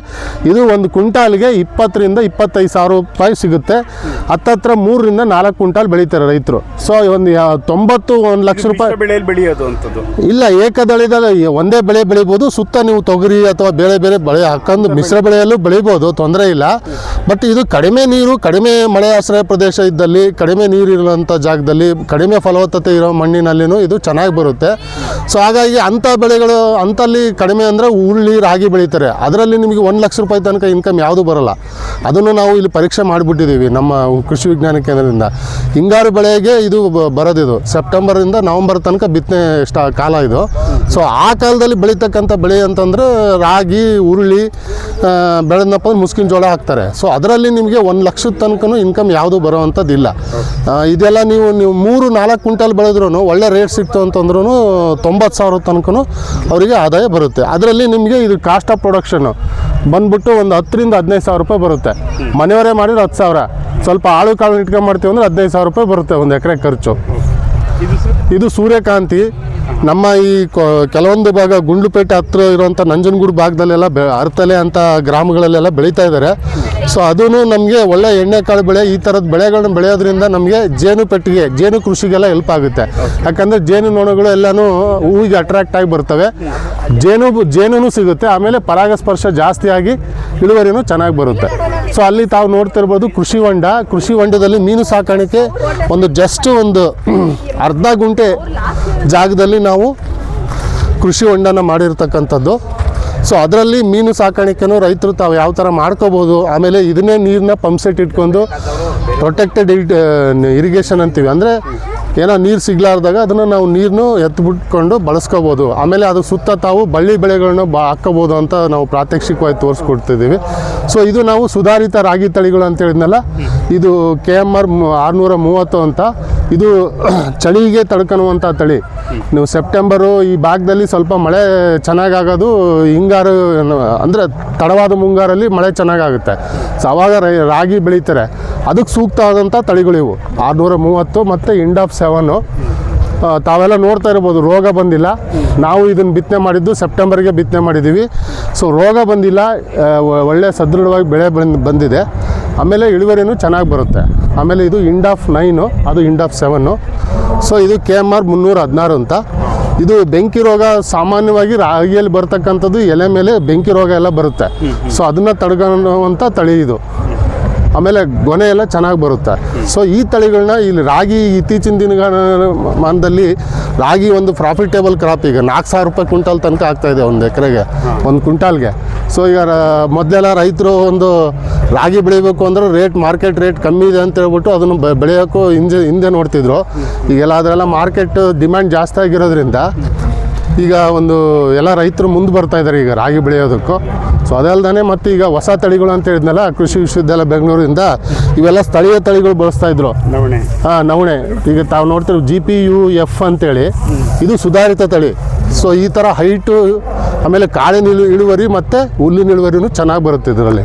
ಇದು ಒಂದು ಕ್ವಿಂಟಾಲ್ಗೆ ಇಪ್ಪತ್ತರಿಂದ ಇಪ್ಪತ್ತೈದು ಸಾವಿರ ರೂಪಾಯಿ ಸಿಗುತ್ತೆ. ಹತ್ತತ್ರ ಮೂರರಿಂದ ನಾಲ್ಕು ಕ್ವಿಂಟಾಲ್ ಬೆಳೀತಾರೆ ರೈತರು. ಸೊ ಒಂದು ತೊಂಬತ್ತು ಒಂದು ಲಕ್ಷ ರೂಪಾಯಿ ಬೆಳೆಯಲ್ಲಿ ಬೆಳೆಯೋದು ಅಂತದ್ದು. ಇಲ್ಲ ಏಕದಳದಲ್ಲಿ ಒಂದೇ ಬೆಳೆ ಬೆಳಿಬೋದು. ಸುತ್ತ ನೀವು ತೊಗರಿ ಅಥವಾ ಬೇರೆ ಬೇರೆ ಬೆಳೆ ಹಾಕೊಂಡು ಮಿಶ್ರ ಬೆಳೆಯಲ್ಲೂ ಬೆಳಿಬೋದು ತೊಂದರೆ ಇಲ್ಲ. ಬಟ್ ಇದು ಕಡಿಮೆ ನೀರು ಕಡಿಮೆ ಮಳೆ ಆಶ್ರಯ ಪ್ರದೇಶ ಇದ್ದಲ್ಲಿ ಕಡಿಮೆ ನೀರು ಇರುವಂಥ ಜಾಗದಲ್ಲಿ ಕಡಿಮೆ ಫಲವತ್ತತೆ ಇರೋ ಮಣ್ಣಿನಲ್ಲಿನೂ ಇದು ಚೆನ್ನಾಗಿ ಬರುತ್ತೆ. ಸೊ ಹಾಗಾಗಿ ಅಂಥ ಬೆಳೆಗಳು ಅಂಥಲ್ಲಿ ಕಡಿಮೆ ಅಂದರೆ ರಾಗಿ ಬೆಳೀತಾರೆ. ಅದರಲ್ಲಿ ನಿಮಗೆ ಒಂದು ಲಕ್ಷ ರೂಪಾಯಿ ತನಕ ಇನ್ಕಮ್ ಯಾವುದು ಬರಲ್ಲ. ಅದನ್ನು ನಾವು ಇಲ್ಲಿ ಪರೀಕ್ಷೆ ಮಾಡಿಬಿಟ್ಟಿದ್ದೀವಿ ನಮ್ಮ ಕೃಷಿ ವಿಜ್ಞಾನ ಕೇಂದ್ರದಿಂದ. ಹಿಂಗಾರು ಬೆಳೆಗೆ ಇದು ಬರೋದಿದು. ಸೆಪ್ಟೆಂಬರಿಂದ ನವಂಬರ್ ತನಕ ಬಿತ್ತನೆ ಸ್ಟಾ, ಕಾಲ ಇದು. ಸೊ ಆ ಕಾಲದಲ್ಲಿ ಬೆಳೀತಕ್ಕಂಥ ಬೆಳೆ ಅಂತಂದ್ರೆ ರಾಗಿ ಹುರುಳಿ ಬೆಳೆದಪ್ಪ ಮುಸ್ಕಿನ ಜೋಳ ಹಾಕ್ತಾರೆ. ಸೊ ಅದರಲ್ಲಿ ನಿಮಗೆ ಒಂದು ಲಕ್ಷದ ತನಕ ಇನ್ಕಮ್ ಯಾವುದು ಬರೋವಂಥದ್ದಿಲ್ಲ. ಇದೆಲ್ಲ ನೀವು ನೀವು ಮೂರು, ನಾಲ್ಕು ಕ್ವಿಂಟಲ್ ಬೆಳೆದ್ರೂ ಒಳ್ಳೆ ರೇಟ್ ಸಿಕ್ತು ಅಂತಂದ್ರೂ ತೊಂಬತ್ತು ಸಾವಿರ ತನಕನೂ ಅವರಿಗೆ ಆದಾಯ ಬರುತ್ತೆ. ಅದರಲ್ಲಿ ನಿಮಗೆ ಇದು ಕಾಸ್ಟ್ ಆಫ್ ಪ್ರೊಡಕ್ಷನು ಬಂದ್ಬಿಟ್ಟು ಒಂದು ಹತ್ತರಿಂದ ಹದಿನೈದು ಸಾವಿರ ರೂಪಾಯಿ ಬರುತ್ತೆ. ಮನೆಯವರೇ ಮಾಡಿದ್ರೆ ಹತ್ತು ಸಾವಿರ. ಸ್ವಲ್ಪ ಆಳು ಕಾಳು ಇಟ್ಕೊಂಡು ಮಾಡ್ತೀವಿ ಅಂದರೆ ಹದಿನೈದು ಸಾವಿರ ರೂಪಾಯಿ ಬರುತ್ತೆ ಒಂದು ಎಕರೆ ಖರ್ಚು. ಇದು ಸೂರ್ಯಕಾಂತಿ. ನಮ್ಮ ಈ ಕೆಲವೊಂದು ಭಾಗ ಗುಂಡ್ಲುಪೇಟೆ ಹತ್ರ ಇರುವಂಥ ನಂಜನಗೂಡು ಭಾಗದಲ್ಲೆಲ್ಲ ಬೆ, ಅರ್ತಲೆ ಅಂತ ಗ್ರಾಮಗಳಲ್ಲೆಲ್ಲ ಬೆಳೀತಾ ಇದ್ದಾರೆ ಸೊ ಅದೂ ನಮಗೆ ಒಳ್ಳೆ ಎಣ್ಣೆಕಾಳು ಬೆಳೆ, ಈ ಥರದ ಬೆಳೆಗಳನ್ನ ಬೆಳೆಯೋದ್ರಿಂದ ನಮಗೆ ಜೇನು ಪೆಟ್ಟಿಗೆ, ಜೇನು ಕೃಷಿಗೆಲ್ಲ ಹೆಲ್ಪ್ ಆಗುತ್ತೆ. ಯಾಕಂದರೆ ಜೇನು ನೊಣಗಳು ಎಲ್ಲನೂ ಹೂವಿಗೆ ಅಟ್ರಾಕ್ಟ್ ಆಗಿ ಬರ್ತವೆ. ಜೇನು ಜೇನು ಸಿಗುತ್ತೆ. ಆಮೇಲೆ ಪರಾಗಸ್ಪರ್ಶ ಜಾಸ್ತಿ ಆಗಿ ಇಳುವರಿನೂ ಚೆನ್ನಾಗಿ ಬರುತ್ತೆ. ಸೊ ಅಲ್ಲಿ ತಾವು ನೋಡ್ತಿರ್ಬೋದು ಕೃಷಿ ಹೊಂಡ. ಕೃಷಿ ಹೊಂಡದಲ್ಲಿ ಮೀನು ಸಾಕಾಣಿಕೆ ಒಂದು ಜಸ್ಟ್ ಒಂದು ಅರ್ಧ ಗುಂಟೆ ಜಾಗದಲ್ಲಿ ನಾವು ಕೃಷಿ ಹೊಂಡನ ಮಾಡಿರ್ತಕ್ಕಂಥದ್ದು. ಸೊ ಅದರಲ್ಲಿ ಮೀನು ಸಾಕಾಣಿಕೆನೂ ರೈತರು ತಾವು ಯಾವ ಥರ ಮಾಡ್ಕೋಬೋದು? ಆಮೇಲೆ ಇದನ್ನೇ ನೀರನ್ನ ಪಂಪ್ಸೆಟ್ ಇಟ್ಕೊಂಡು ಪ್ರೊಟೆಕ್ಟೆಡ್ ಇರಿಗೇಷನ್ ಅಂತೀವಿ. ಅಂದರೆ ಏನೋ ನೀರು ಸಿಗ್ಲಾರ್ದಾಗ ಅದನ್ನು ನಾವು ನೀರನ್ನು ಎತ್ಬಿಟ್ಕೊಂಡು ಬಳಸ್ಕೋಬೋದು. ಆಮೇಲೆ ಅದು ಸುತ್ತ ತಾವು ಬಳ್ಳಿ ಬೆಳೆಗಳನ್ನ ಬಾ, ಹಾಕ್ಕೋಬೋದು ಅಂತ ನಾವು ಪ್ರಾತ್ಯಕ್ಷಿಕವಾಗಿ ತೋರಿಸ್ಕೊಡ್ತಿದ್ದೀವಿ ಸೊ ಇದು ನಾವು ಸುಧಾರಿತ ರಾಗಿ ತಳಿಗಳು ಅಂತ ಹೇಳಿದ್ನಲ್ಲ? ಇದು ಕೆ ಎಂ ಆರ್ ಆರುನೂರ ಮೂವತ್ತು ಅಂತ ಇದು (clears throat) ಚಳಿಗೆ ತಡ್ಕೊಳುವಂಥ ತಳಿ. ನೀವು ಸೆಪ್ಟೆಂಬರು ಈ ಭಾಗದಲ್ಲಿ ಸ್ವಲ್ಪ ಮಳೆ ಚೆನ್ನಾಗಾಗೋದು, ಹಿಂಗಾರು ಅಂದರೆ ತಡವಾದ ಮುಂಗಾರಲ್ಲಿ ಮಳೆ ಚೆನ್ನಾಗಾಗುತ್ತೆ. ಸೊ, ಅವಾಗ ರಾಗಿ ಬೆಳೀತಾರೆ. ಅದಕ್ಕೆ ಸೂಕ್ತವಾದಂಥ ತಳಿಗಳು ಇವು. ಆರುನೂರ ಮೂವತ್ತು ಮತ್ತು ಇಂಡ್ ಆಫ್ ಸೆವೆನ್ನು ತಾವೆಲ್ಲ ನೋಡ್ತಾ ಇರ್ಬೋದು, ರೋಗ ಬಂದಿಲ್ಲ. ನಾವು ಇದನ್ನು ಬಿತ್ತನೆ ಮಾಡಿದ್ದು ಸೆಪ್ಟೆಂಬರ್ಗೆ ಬಿತ್ತನೆ ಮಾಡಿದ್ದೀವಿ. ಸೊ, ರೋಗ ಬಂದಿಲ್ಲ ಒಳ್ಳೆ ಸದೃಢವಾಗಿ ಬೆಳೆ ಬಂದಿದೆ. ಆಮೇಲೆ ಇಳುವರಿನೂ ಚೆನ್ನಾಗಿ ಬರುತ್ತೆ. ಆಮೇಲೆ ಇದು ಇಂಡ್ ಆಫ್ ನೈನು ಅದು ಇಂಡ್ ಆಫ್ ಸೆವೆನ್ನು ಸೊ ಇದು ಕೆ ಎಂ ಆರ್ ಮುನ್ನೂರ ಹದಿನಾರು ಅಂತ. ಇದು ಬೆಂಕಿ ರೋಗ ಸಾಮಾನ್ಯವಾಗಿ ರಾಗಿಯಲ್ಲಿ ಬರ್ತಕ್ಕಂಥದ್ದು ಎಲೆ ಮೇಲೆ ಬೆಂಕಿ ರೋಗ ಎಲ್ಲ ಬರುತ್ತೆ. ಸೊ ಅದನ್ನು ತಡೆಗಣುವಂಥ ತಳಿ ಇದು. ಆಮೇಲೆ ಗೊನೆ ಎಲ್ಲ ಚೆನ್ನಾಗಿ ಬರುತ್ತೆ. ಸೊ ಈ ತಳಿಗಳನ್ನ ಇಲ್ಲಿ ರಾಗಿ ಇತ್ತೀಚಿನ ದಿನಗಳ ಮಾನದಲ್ಲಿ ರಾಗಿ ಒಂದು ಪ್ರಾಫಿಟೇಬಲ್ ಕ್ರಾಪ್ ಈಗ. ನಾಲ್ಕು ಸಾವಿರ ರೂಪಾಯಿ ಕ್ವಿಂಟಾಲ್ ತನಕ ಆಗ್ತಾಯಿದೆ ಒಂದು ಎಕರೆಗೆ, ಒಂದು ಕ್ವಿಂಟಾಲ್ಗೆ. ಸೊ ಈಗ ಮೊದಲೆಲ್ಲ ರೈತರು ಒಂದು ರಾಗಿ ಬೆಳಿಬೇಕು ಅಂದ್ರೆ ರೇಟ್ ಮಾರ್ಕೆಟ್ ರೇಟ್ ಕಮ್ಮಿ ಇದೆ ಅಂತ ಹೇಳ್ಬಿಟ್ಟು ಅದನ್ನು ಬೆಳೆಯೋಕ್ಕೂ ಹಿಂದೆ ಹಿಂದೆ ನೋಡ್ತಿದ್ರು. ಈಗೆಲ್ಲ ಅದರೆಲ್ಲ ಮಾರ್ಕೆಟ್ ಡಿಮ್ಯಾಂಡ್ ಜಾಸ್ತಿ ಆಗಿರೋದ್ರಿಂದ ಈಗ ಒಂದು ಎಲ್ಲ ರೈತರು ಮುಂದೆ ಬರ್ತಾ ಇದ್ದಾರೆ ಈಗ ರಾಗಿ ಬೆಳೆಯೋದಕ್ಕೂ. ಸೊ ಅದಲ್ದೇ ಮತ್ತು ಈಗ ಹೊಸ ತಳಿಗಳು ಅಂತ ಹೇಳಿದ್ನಲ್ಲ ಕೃಷಿ ವಿಶ್ವವಿದ್ಯಾಲಯ ಬೆಂಗಳೂರಿಂದ ಇವೆಲ್ಲ ಸ್ಥಳೀಯ ತಳಿಗಳು ಬಳಸ್ತಾ ಇದ್ರು. ನವಣೆ. ಹಾಂ ನವಣೆ. ಈಗ ತಾವು ನೋಡ್ತೀವಿ ಜಿ ಪಿ ಯು ಎಫ್ ಅಂತೇಳಿ. ಇದು ಸುಧಾರಿತ ತಳಿ. ಸೊ ಈ ಥರ ಹೈಟು ಆಮೇಲೆ ಕಾಳಿನ ಇಳು ಇಳುವರಿ ಮತ್ತು ಹುಲ್ಲಿನ ಇಳುವರಿನೂ ಚೆನ್ನಾಗಿ ಬರುತ್ತೆ ಇದರಲ್ಲಿ.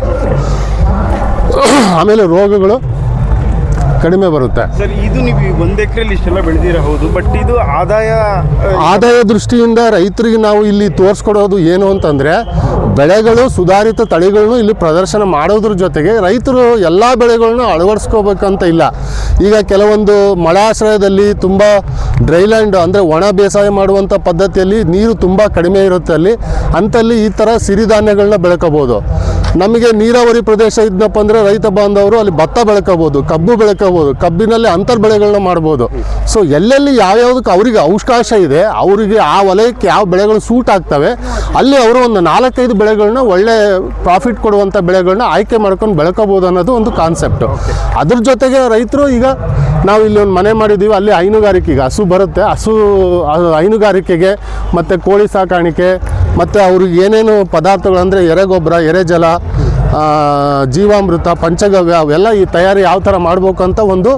(coughs) ಆಮೇಲೆ ರೋಗಗಳು ಕಡಿಮೆ ಬರುತ್ತೆ. ಸರ್ ಇದು ನೀವು ಒಂದು ಎಕರೆಲಿ ಇಷ್ಟೆಲ್ಲ ಬೆಳೆದಿರ ಹೌದು ಬಟ್ ಇದು ಆದಾಯ ಆದಾಯ ದೃಷ್ಟಿಯಿಂದ ರೈತರಿಗೆ ನಾವು ಇಲ್ಲಿ ತೋರಿಸ್ಕೊಡೋದು ಏನು ಅಂತಂದರೆ ಬೆಳೆಗಳು ಸುಧಾರಿತ ತಳಿಗಳನ್ನು ಇಲ್ಲಿ ಪ್ರದರ್ಶನ ಮಾಡೋದ್ರ ಜೊತೆಗೆ ರೈತರು ಎಲ್ಲ ಬೆಳೆಗಳನ್ನ ಅಳವಡಿಸ್ಕೋಬೇಕಂತ ಇಲ್ಲ. ಈಗ ಕೆಲವೊಂದು ಮಳಾಶ್ರಯದಲ್ಲಿ ತುಂಬ ಡ್ರೈಲ್ಯಾಂಡ್ ಅಂದರೆ ಒಣ ಬೇಸಾಯ ಮಾಡುವಂಥ ಪದ್ಧತಿಯಲ್ಲಿ ನೀರು ತುಂಬ ಕಡಿಮೆ ಇರುತ್ತೆ ಅಲ್ಲಿ ಅಂತಲ್ಲಿ ಈ ಥರ ಸಿರಿಧಾನ್ಯಗಳನ್ನ ಬೆಳ್ಕೋಬೋದು ನಮಗೆ ನೀರಾವರಿ ಪ್ರದೇಶ ಇದ್ನಪ್ಪ ಅಂದರೆ ರೈತ ಬಾಂಧವರು ಅಲ್ಲಿ ಭತ್ತ ಬೆಳ್ಕೋಬೋದು, ಕಬ್ಬು ಬೆಳ್ಕೋಬೋದು, ಕಬ್ಬಿನಲ್ಲಿ ಅಂತರ್ ಬೆಳೆಗಳನ್ನ ಮಾಡ್ಬೋದು. ಸೊ ಎಲ್ಲೆಲ್ಲಿ ಯಾವ್ಯಾವ್ದಕ್ಕೆ ಅವರಿಗೆ ಅವಕಾಶ ಇದೆ, ಅವರಿಗೆ ಆ ವಲಯಕ್ಕೆ ಯಾವ ಬೆಳೆಗಳು ಸೂಟ್ ಆಗ್ತವೆ, ಅಲ್ಲಿ ಅವರು ಒಂದು ನಾಲ್ಕೈದು ಬೆಳೆಗಳನ್ನ ಒಳ್ಳೆ ಪ್ರಾಫಿಟ್ ಕೊಡುವಂಥ ಬೆಳೆಗಳನ್ನ ಆಯ್ಕೆ ಮಾಡ್ಕೊಂಡು ಬೆಳ್ಕೋಬೋದು ಅನ್ನೋದು ಒಂದು ಕಾನ್ಸೆಪ್ಟು ಅದ್ರ ಜೊತೆಗೆ ರೈತರು ಈಗ ನಾವು ಇಲ್ಲಿ ಒಂದು ಮನೆ ಮಾಡಿದ್ದೀವಿ ಅಲ್ಲಿ ಹೈನುಗಾರಿಕೆಗೆ ಹಸು ಬರುತ್ತೆ. ಹಸು ಹೈನುಗಾರಿಕೆಗೆ ಮತ್ತು ಕೋಳಿ ಸಾಕಾಣಿಕೆ ಮತ್ತು ಅವ್ರಿಗೆ ಏನೇನು ಪದಾರ್ಥಗಳು ಅಂದರೆ ಎರೆಗೊಬ್ಬರ ಎರೆಜಲ ಜೀವಾಮೃತ, ಪಂಚಗವ್ಯ ಅವೆಲ್ಲ ಈ ತಯಾರಿ ಯಾವ ಥರ ಮಾಡಬೇಕು ಅಂತ ಒಂದು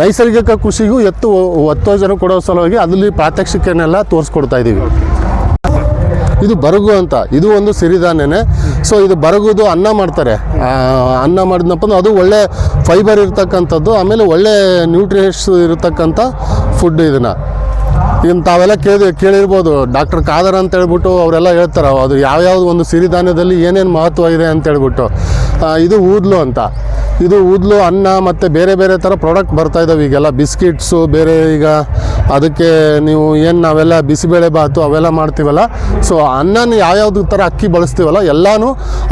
ನೈಸರ್ಗಿಕ ಕೃಷಿಗೂ ಎತ್ತು ಒತ್ತೋಜನ ಕೊಡೋ ಸಲುವಾಗಿ ಅದರಲ್ಲಿ ಪ್ರಾತ್ಯಕ್ಷಿಕೆನೆಲ್ಲ ತೋರಿಸ್ಕೊಡ್ತಾ ಇದ್ದೀವಿ. ಇದು ಬರಗು ಅಂತ. ಇದು ಒಂದು ಸಿರಿಧಾನ್ಯನೇ. ಸೊ ಇದು ಬರಗುದು ಅನ್ನ ಮಾಡ್ತಾರೆ. ಅನ್ನ ಮಾಡಿದ್ನಪ್ಪ ಅಂದ್ರೆ ಅದು ಒಳ್ಳೆ ಫೈಬರ್ ಇರ್ತಕ್ಕಂಥದ್ದು, ಆಮೇಲೆ ಒಳ್ಳೆ ನ್ಯೂಟ್ರಿಯನ್ಸ್ ಇರತಕ್ಕಂಥ ಫುಡ್ ಇದನ್ನು. ಇನ್ನು ತಾವೆಲ್ಲ ಕೇಳಿ ಕೇಳಿರ್ಬೋದು. ಡಾಕ್ಟರ್ ಖಾದರ್ ಅಂತ ಹೇಳ್ಬಿಟ್ಟು ಅವರೆಲ್ಲ ಹೇಳ್ತಾರೆ, ಅದು ಯಾವ್ಯಾವ್ದು ಒಂದು ಸಿರಿಧಾನ್ಯದಲ್ಲಿ ಏನೇನು ಮಹತ್ವ ಇದೆ ಅಂತ ಹೇಳ್ಬಿಟ್ಟು. ಇದು ಊದ್ಲು ಅಂತ. ಇದು ಊದ್ಲು, ಅನ್ನ ಮತ್ತು ಬೇರೆ ಬೇರೆ ಥರ ಪ್ರಾಡಕ್ಟ್ ಬರ್ತಾ ಇದ್ದಾವೆ ಈಗೆಲ್ಲ. ಬಿಸ್ಕಿಟ್ಸು, ಬೇರೆ ಈಗ ಅದಕ್ಕೆ ನೀವು ಏನು ನಾವೆಲ್ಲ ಬಿಸಿಬೇಳೆ ಬಾತು ಅವೆಲ್ಲ ಮಾಡ್ತೀವಲ್ಲ. ಸೊ ಅನ್ನನ ಯಾವ್ಯಾವ್ದು ಥರ ಅಕ್ಕಿ ಬಳಸ್ತೀವಲ್ಲ, ಎಲ್ಲನೂ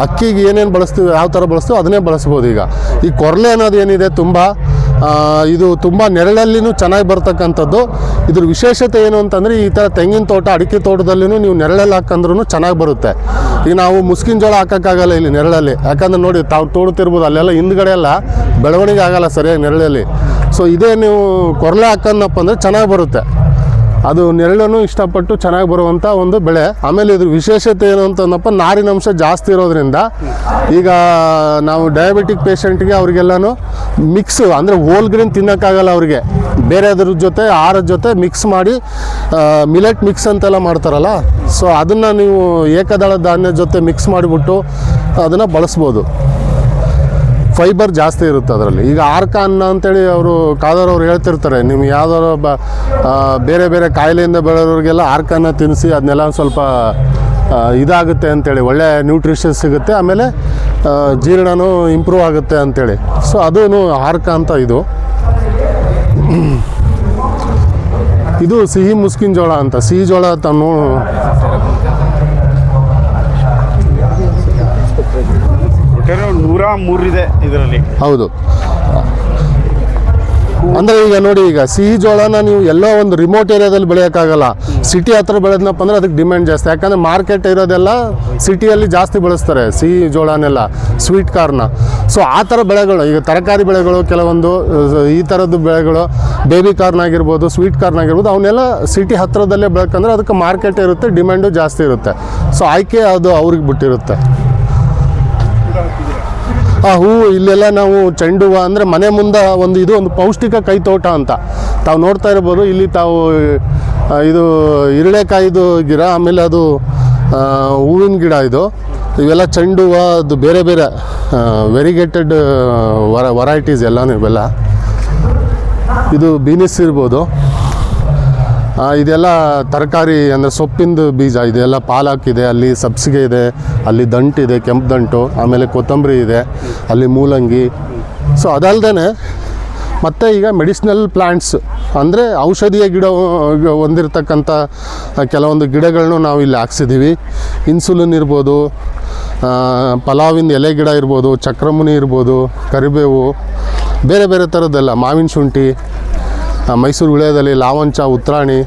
ಅಕ್ಕಿಗೆ ಏನೇನು ಬಳಸ್ತೀವಿ, ಯಾವ ಥರ ಬಳಸ್ತೀವೋ ಅದನ್ನೇ ಬಳಸ್ಬೋದು ಈಗ. ಈ ಕೊರಲೆ ಅನ್ನೋದು ಏನಿದೆ ತುಂಬ ಇದು ತುಂಬ ನೆರಳಲ್ಲಿನೂ ಚೆನ್ನಾಗಿ ಬರ್ತಕ್ಕಂಥದ್ದು. ಇದ್ರ ವಿಶೇಷತೆ ಏನು ಅಂತಂದರೆ ಈ ಥರ ತೆಂಗಿನ ತೋಟ, ಅಡಿಕೆ ತೋಟದಲ್ಲಿನೂ ನೀವು ನೆರಳಲ್ಲಿ ಹಾಕಂದ್ರೂ ಚೆನ್ನಾಗಿ ಬರುತ್ತೆ. ಈಗ ನಾವು ಮುಸ್ಕಿನ ಜೋಳ ಹಾಕೋಕ್ಕಾಗಲ್ಲ ಇಲ್ಲಿ ನೆರಳಲ್ಲಿ. ಯಾಕಂದ್ರೆ ನೋಡಿ, ತಾವು ತೋಡ್ತಿರ್ಬೋದು ಅಲ್ಲೆಲ್ಲ ಹಿಂದ್ಗಡೆ ಎಲ್ಲ ಬೆಳವಣಿಗೆ ಆಗಲ್ಲ ಸರಿಯಾಗಿ ನೆರಳಲ್ಲಿ. ಸೊ ಇದೇ ನೀವು ಕೊರಲೆ ಹಾಕಂದಪ್ಪ ಅಂದರೆ ಚೆನ್ನಾಗಿ ಬರುತ್ತೆ. ಅದು ನೆರಳನ್ನು ಇಷ್ಟಪಟ್ಟು ಚೆನ್ನಾಗಿ ಬರುವಂಥ ಒಂದು ಬೆಳೆ. ಆಮೇಲೆ ಇದ್ರ ವಿಶೇಷತೆ ಏನು ಅಂತಂದಪ್ಪ ನಾರಿನಂಶ ಜಾಸ್ತಿ ಇರೋದ್ರಿಂದ ಈಗ ನಾವು ಡಯಾಬಿಟಿಕ್ ಪೇಷಂಟ್ಗೆ ಅವ್ರಿಗೆಲ್ಲನೂ ಮಿಕ್ಸ್ ಅಂದರೆ ಹೋಲ್ ಗ್ರೀನ್ ತಿನ್ನೋಕ್ಕಾಗಲ್ಲ ಅವ್ರಿಗೆ. ಬೇರೆದ್ರ ಜೊತೆ, ಆಹಾರದ ಜೊತೆ ಮಿಕ್ಸ್ ಮಾಡಿ ಮಿಲೆಟ್ ಮಿಕ್ಸ್ ಅಂತೆಲ್ಲ ಮಾಡ್ತಾರಲ್ಲ. ಸೊ ಅದನ್ನು ನೀವು ಏಕದಳ ಧಾನ್ಯ ಜೊತೆ ಮಿಕ್ಸ್ ಮಾಡಿಬಿಟ್ಟು ಅದನ್ನು ಬಳಸ್ಬೋದು. ಫೈಬರ್ ಜಾಸ್ತಿ ಇರುತ್ತೆ ಅದರಲ್ಲಿ. ಈಗ ಆರ್ಕ ಅನ್ನ ಅಂತೇಳಿ ಅವರು ಕಾದರ್ ಅವ್ರು ಹೇಳ್ತಿರ್ತಾರೆ ನಿಮ್ಗೆ ಯಾವ್ದಾರು ಬ ಬೇರೆ ಬೇರೆ ಕಾಯಿಲೆಯಿಂದ ಬೆಳೆಯೋರಿಗೆಲ್ಲ ಆರ್ಕನ್ನ ತಿನ್ನಿಸಿ ಅದನ್ನೆಲ್ಲ ಸ್ವಲ್ಪ ಇದಾಗುತ್ತೆ ಅಂತೇಳಿ, ಒಳ್ಳೆ ನ್ಯೂಟ್ರಿಷನ್ ಸಿಗುತ್ತೆ, ಆಮೇಲೆ ಜೀರ್ಣನೂ ಇಂಪ್ರೂವ್ ಆಗುತ್ತೆ ಅಂತೇಳಿ. ಸೊ ಅದೂ ಆರ್ಕ ಅಂತ ಇದು. ಇದು ಸಿಹಿ ಮುಸ್ಕಿನ ಜೋಳ ಅಂತ. ಸಿಹಿ ಜೋಳ ತಾನು ಒಟ್ಟಾರೆ ಒಂದು ನೂರ ಮೂರಿದೆ ಇದರಲ್ಲಿ. ಹೌದು. ಅಂದ್ರೆ ಈಗ ನೋಡಿ ಈಗ ಸಿಹಿ ಜೋಳನ ನೀವು ಎಲ್ಲೋ ಒಂದು ರಿಮೋಟ್ ಏರಿಯಾದಲ್ಲಿ ಬೆಳೆಯೋಕ್ಕಾಗಲ್ಲ. ಸಿಟಿ ಹತ್ರ ಬೆಳೆದ್ನಪ್ಪ ಅಂದ್ರೆ ಅದಕ್ಕೆ ಡಿಮ್ಯಾಂಡ್ ಜಾಸ್ತಿ. ಯಾಕಂದ್ರೆ ಮಾರ್ಕೆಟ್ ಇರೋದೆಲ್ಲ ಸಿಟಿಯಲ್ಲಿ ಜಾಸ್ತಿ ಬೆಳೆಸ್ತಾರೆ ಸಿಹಿ ಜೋಳನೆಲ್ಲ ಸ್ವೀಟ್ ಕಾರ್ನ ಸೊ ಆ ಥರ ಬೆಳೆಗಳು ಈಗ ತರಕಾರಿ ಬೆಳೆಗಳು ಕೆಲವೊಂದು ಈ ಥರದ್ದು ಬೆಳೆಗಳು ಬೇಬಿ ಕಾರ್ನ್ ಆಗಿರ್ಬೋದು ಸ್ವೀಟ್ ಕಾರ್ನ್ ಆಗಿರ್ಬೋದು ಅವನ್ನೆಲ್ಲ ಸಿಟಿ ಹತ್ರದಲ್ಲೇ ಬೆಳಕಂದ್ರೆ ಅದಕ್ಕೆ ಮಾರ್ಕೆಟ್ ಇರುತ್ತೆ ಡಿಮ್ಯಾಂಡು ಜಾಸ್ತಿ ಇರುತ್ತೆ. ಸೊ ಆಯ್ಕೆ ಅದು ಅವ್ರಿಗೆ ಬಿಟ್ಟಿರುತ್ತೆ. ಆ ಹೂವು ಇಲ್ಲೆಲ್ಲ ನಾವು ಚೆಂಡು ಹೂವು ಅಂದರೆ ಮನೆ ಮುಂದೆ ಒಂದು ಇದು, ಒಂದು ಪೌಷ್ಟಿಕ ಕೈ ತೋಟ ಅಂತ. ತಾವು ನೋಡ್ತಾ ಇರ್ಬೋದು, ಇಲ್ಲಿ ತಾವು ಇದು ಇರಳೆಕಾಯಿದು ಗಿಡ, ಆಮೇಲೆ ಅದು ಹೂವಿನ ಗಿಡ ಇದು. ಇವೆಲ್ಲ ಚೆಂಡು ಹೂವು ಅದು ಬೇರೆ ಬೇರೆ ವೆರಿಗೇಟೆಡ್ ವರ ವರೈಟೀಸ್ ಎಲ್ಲನೂ ಇವೆಲ್ಲ. ಇದು ಬೀನಿಸ್ ಇರ್ಬೋದು. ಇದೆಲ್ಲ ತರಕಾರಿ ಅಂದರೆ ಸೊಪ್ಪಿಂದು ಬೀಜ, ಇದೆಲ್ಲ ಪಾಲಕ್ ಇದೆ ಅಲ್ಲಿ ಸಬ್ಸಿಗೆ ಇದೆ, ಅಲ್ಲಿ ದಂಟಿದೆ ಕೆಂಪು ದಂಟು, ಆಮೇಲೆ ಕೊತ್ತಂಬರಿ ಇದೆ, ಅಲ್ಲಿ ಮೂಲಂಗಿ. ಸೊ ಅದಲ್ಲದೇ ಮತ್ತು ಈಗ ಮೆಡಿಸಿನಲ್ ಪ್ಲ್ಯಾಂಟ್ಸ್ ಅಂದರೆ ಔಷಧೀಯ ಗಿಡ ಹೊಂದಿರತಕ್ಕಂಥ ಕೆಲವೊಂದು ಗಿಡಗಳನ್ನು ನಾವು ಇಲ್ಲಿ ಹಾಕ್ಸಿದ್ದೀವಿ ಇನ್ಸುಲಿನ್ ಇರ್ಬೋದು ಪಲಾವಿನ ಎಲೆ ಗಿಡ ಇರ್ಬೋದು, ಚಕ್ರಮುನಿ ಇರ್ಬೋದು, ಕರಿಬೇವು, ಬೇರೆ ಬೇರೆ ಥರದ್ದೆಲ್ಲ ಮಾವಿನ ಶುಂಠಿ ಮೈಸೂರು ವಿಳ್ಯದಲ್ಲಿ ಲಾವಂಚ ಉತ್ರಾಣಿ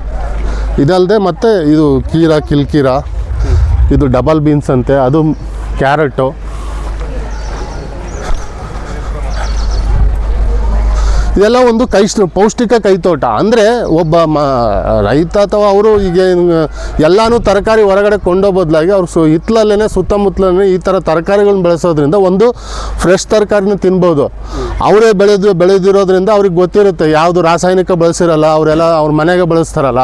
ಇದಲ್ಲದೆ ಮತ್ತು ಇದು ಕೀರ, ಕಿಲ್ಕೀರ, ಇದು ಡಬಲ್ ಬೀನ್ಸ್ ಅಂತೆ, ಅದು ಕ್ಯಾರೆಟು ಇದೆಲ್ಲ ಒಂದು ಕೈ ಪೌಷ್ಟಿಕ ಕೈತೋಟ. ಅಂದರೆ ಒಬ್ಬ ಮ ರೈತ ಅಥವಾ ಅವರು ಈಗ ಎಲ್ಲಾನು ತರಕಾರಿ ಹೊರಗಡೆ ಕೊಂಡೋ ಬದಲಾಗಿ ಅವ್ರು ಸು ಹಿತ್ತಲಲ್ಲೇ ಸುತ್ತಮುತ್ತಲೇ ಈ ಥರ ತರಕಾರಿಗಳನ್ನ ಬೆಳೆಸೋದ್ರಿಂದ ಒಂದು ಫ್ರೆಶ್ ತರಕಾರಿನ ತಿನ್ಬೋದು. ಅವರೇ ಬೆಳೆದು, ಬೆಳೆದಿರೋದ್ರಿಂದ ಅವ್ರಿಗೆ ಗೊತ್ತಿರುತ್ತೆ, ಯಾವುದು ರಾಸಾಯನಿಕ ಬಳಸಿರಲ್ಲ, ಅವರೆಲ್ಲ ಅವ್ರ ಮನೆಗೆ ಬಳಸ್ತಾರಲ್ಲ.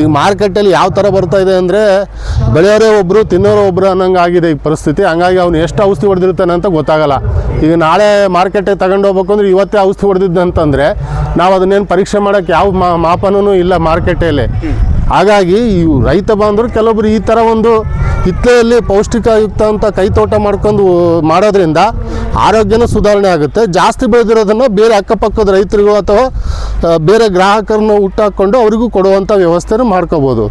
ಈಗ ಮಾರ್ಕೆಟಲ್ಲಿ ಯಾವ ಥರ ಬರ್ತಾ ಇದೆ ಅಂದರೆ, ಬೆಳೆಯೋರೇ ಒಬ್ಬರು ತಿನ್ನೋರು ಒಬ್ಬರು ಅನ್ನೋಂಗೆ ಆಗಿದೆ ಈ ಪರಿಸ್ಥಿತಿ. ಹಂಗಾಗಿ ಅವ್ನು ಎಷ್ಟು ಔಷಧಿ ಹೊಡೆದಿರ್ತಾನೆ ಅಂತ ಗೊತ್ತಾಗಲ್ಲ. ಈಗ ನಾಳೆ ಮಾರ್ಕೆಟಿಗೆ ತಗೊಂಡು ಹೋಗ್ಬೇಕು ಅಂದ್ರೆ ಇವತ್ತೇ ಔಷಧಿ ಹೊಡೆದಿದ್ದಂತಂದರೆ ನಾವು ಅದನ್ನೇನು ಪರೀಕ್ಷೆ ಮಾಡೋಕ್ಕೆ ಯಾವ ಮಾಪನೂ ಇಲ್ಲ ಮಾರ್ಕೆಟಲ್ಲಿ ಹಾಗಾಗಿ ಈ ರೈತ ಬಾಂಧವರು ಕೆಲವೊಬ್ರು ಈ ಥರ ಒಂದು ಹಿತ್ತಲೆಯಲ್ಲಿ ಪೌಷ್ಟಿಕಯುಕ್ತ ಅಂತ ಕೈತೋಟ ಮಾಡ್ಕೊಂಡು ಮಾಡೋದ್ರಿಂದ ಆರೋಗ್ಯನೂ ಸುಧಾರಣೆ ಆಗುತ್ತೆ. ಜಾಸ್ತಿ ಬೆಳೆದಿರೋದನ್ನು ಬೇರೆ ಅಕ್ಕಪಕ್ಕದ ರೈತರಿಗೂ ಅಥವಾ ಬೇರೆ ಗ್ರಾಹಕರನ್ನು ಹುಟ್ಟಾಕೊಂಡು ಅವರಿಗೂ ಕೊಡುವಂಥ ವ್ಯವಸ್ಥೆನೂ ಮಾಡ್ಕೋಬೋದು.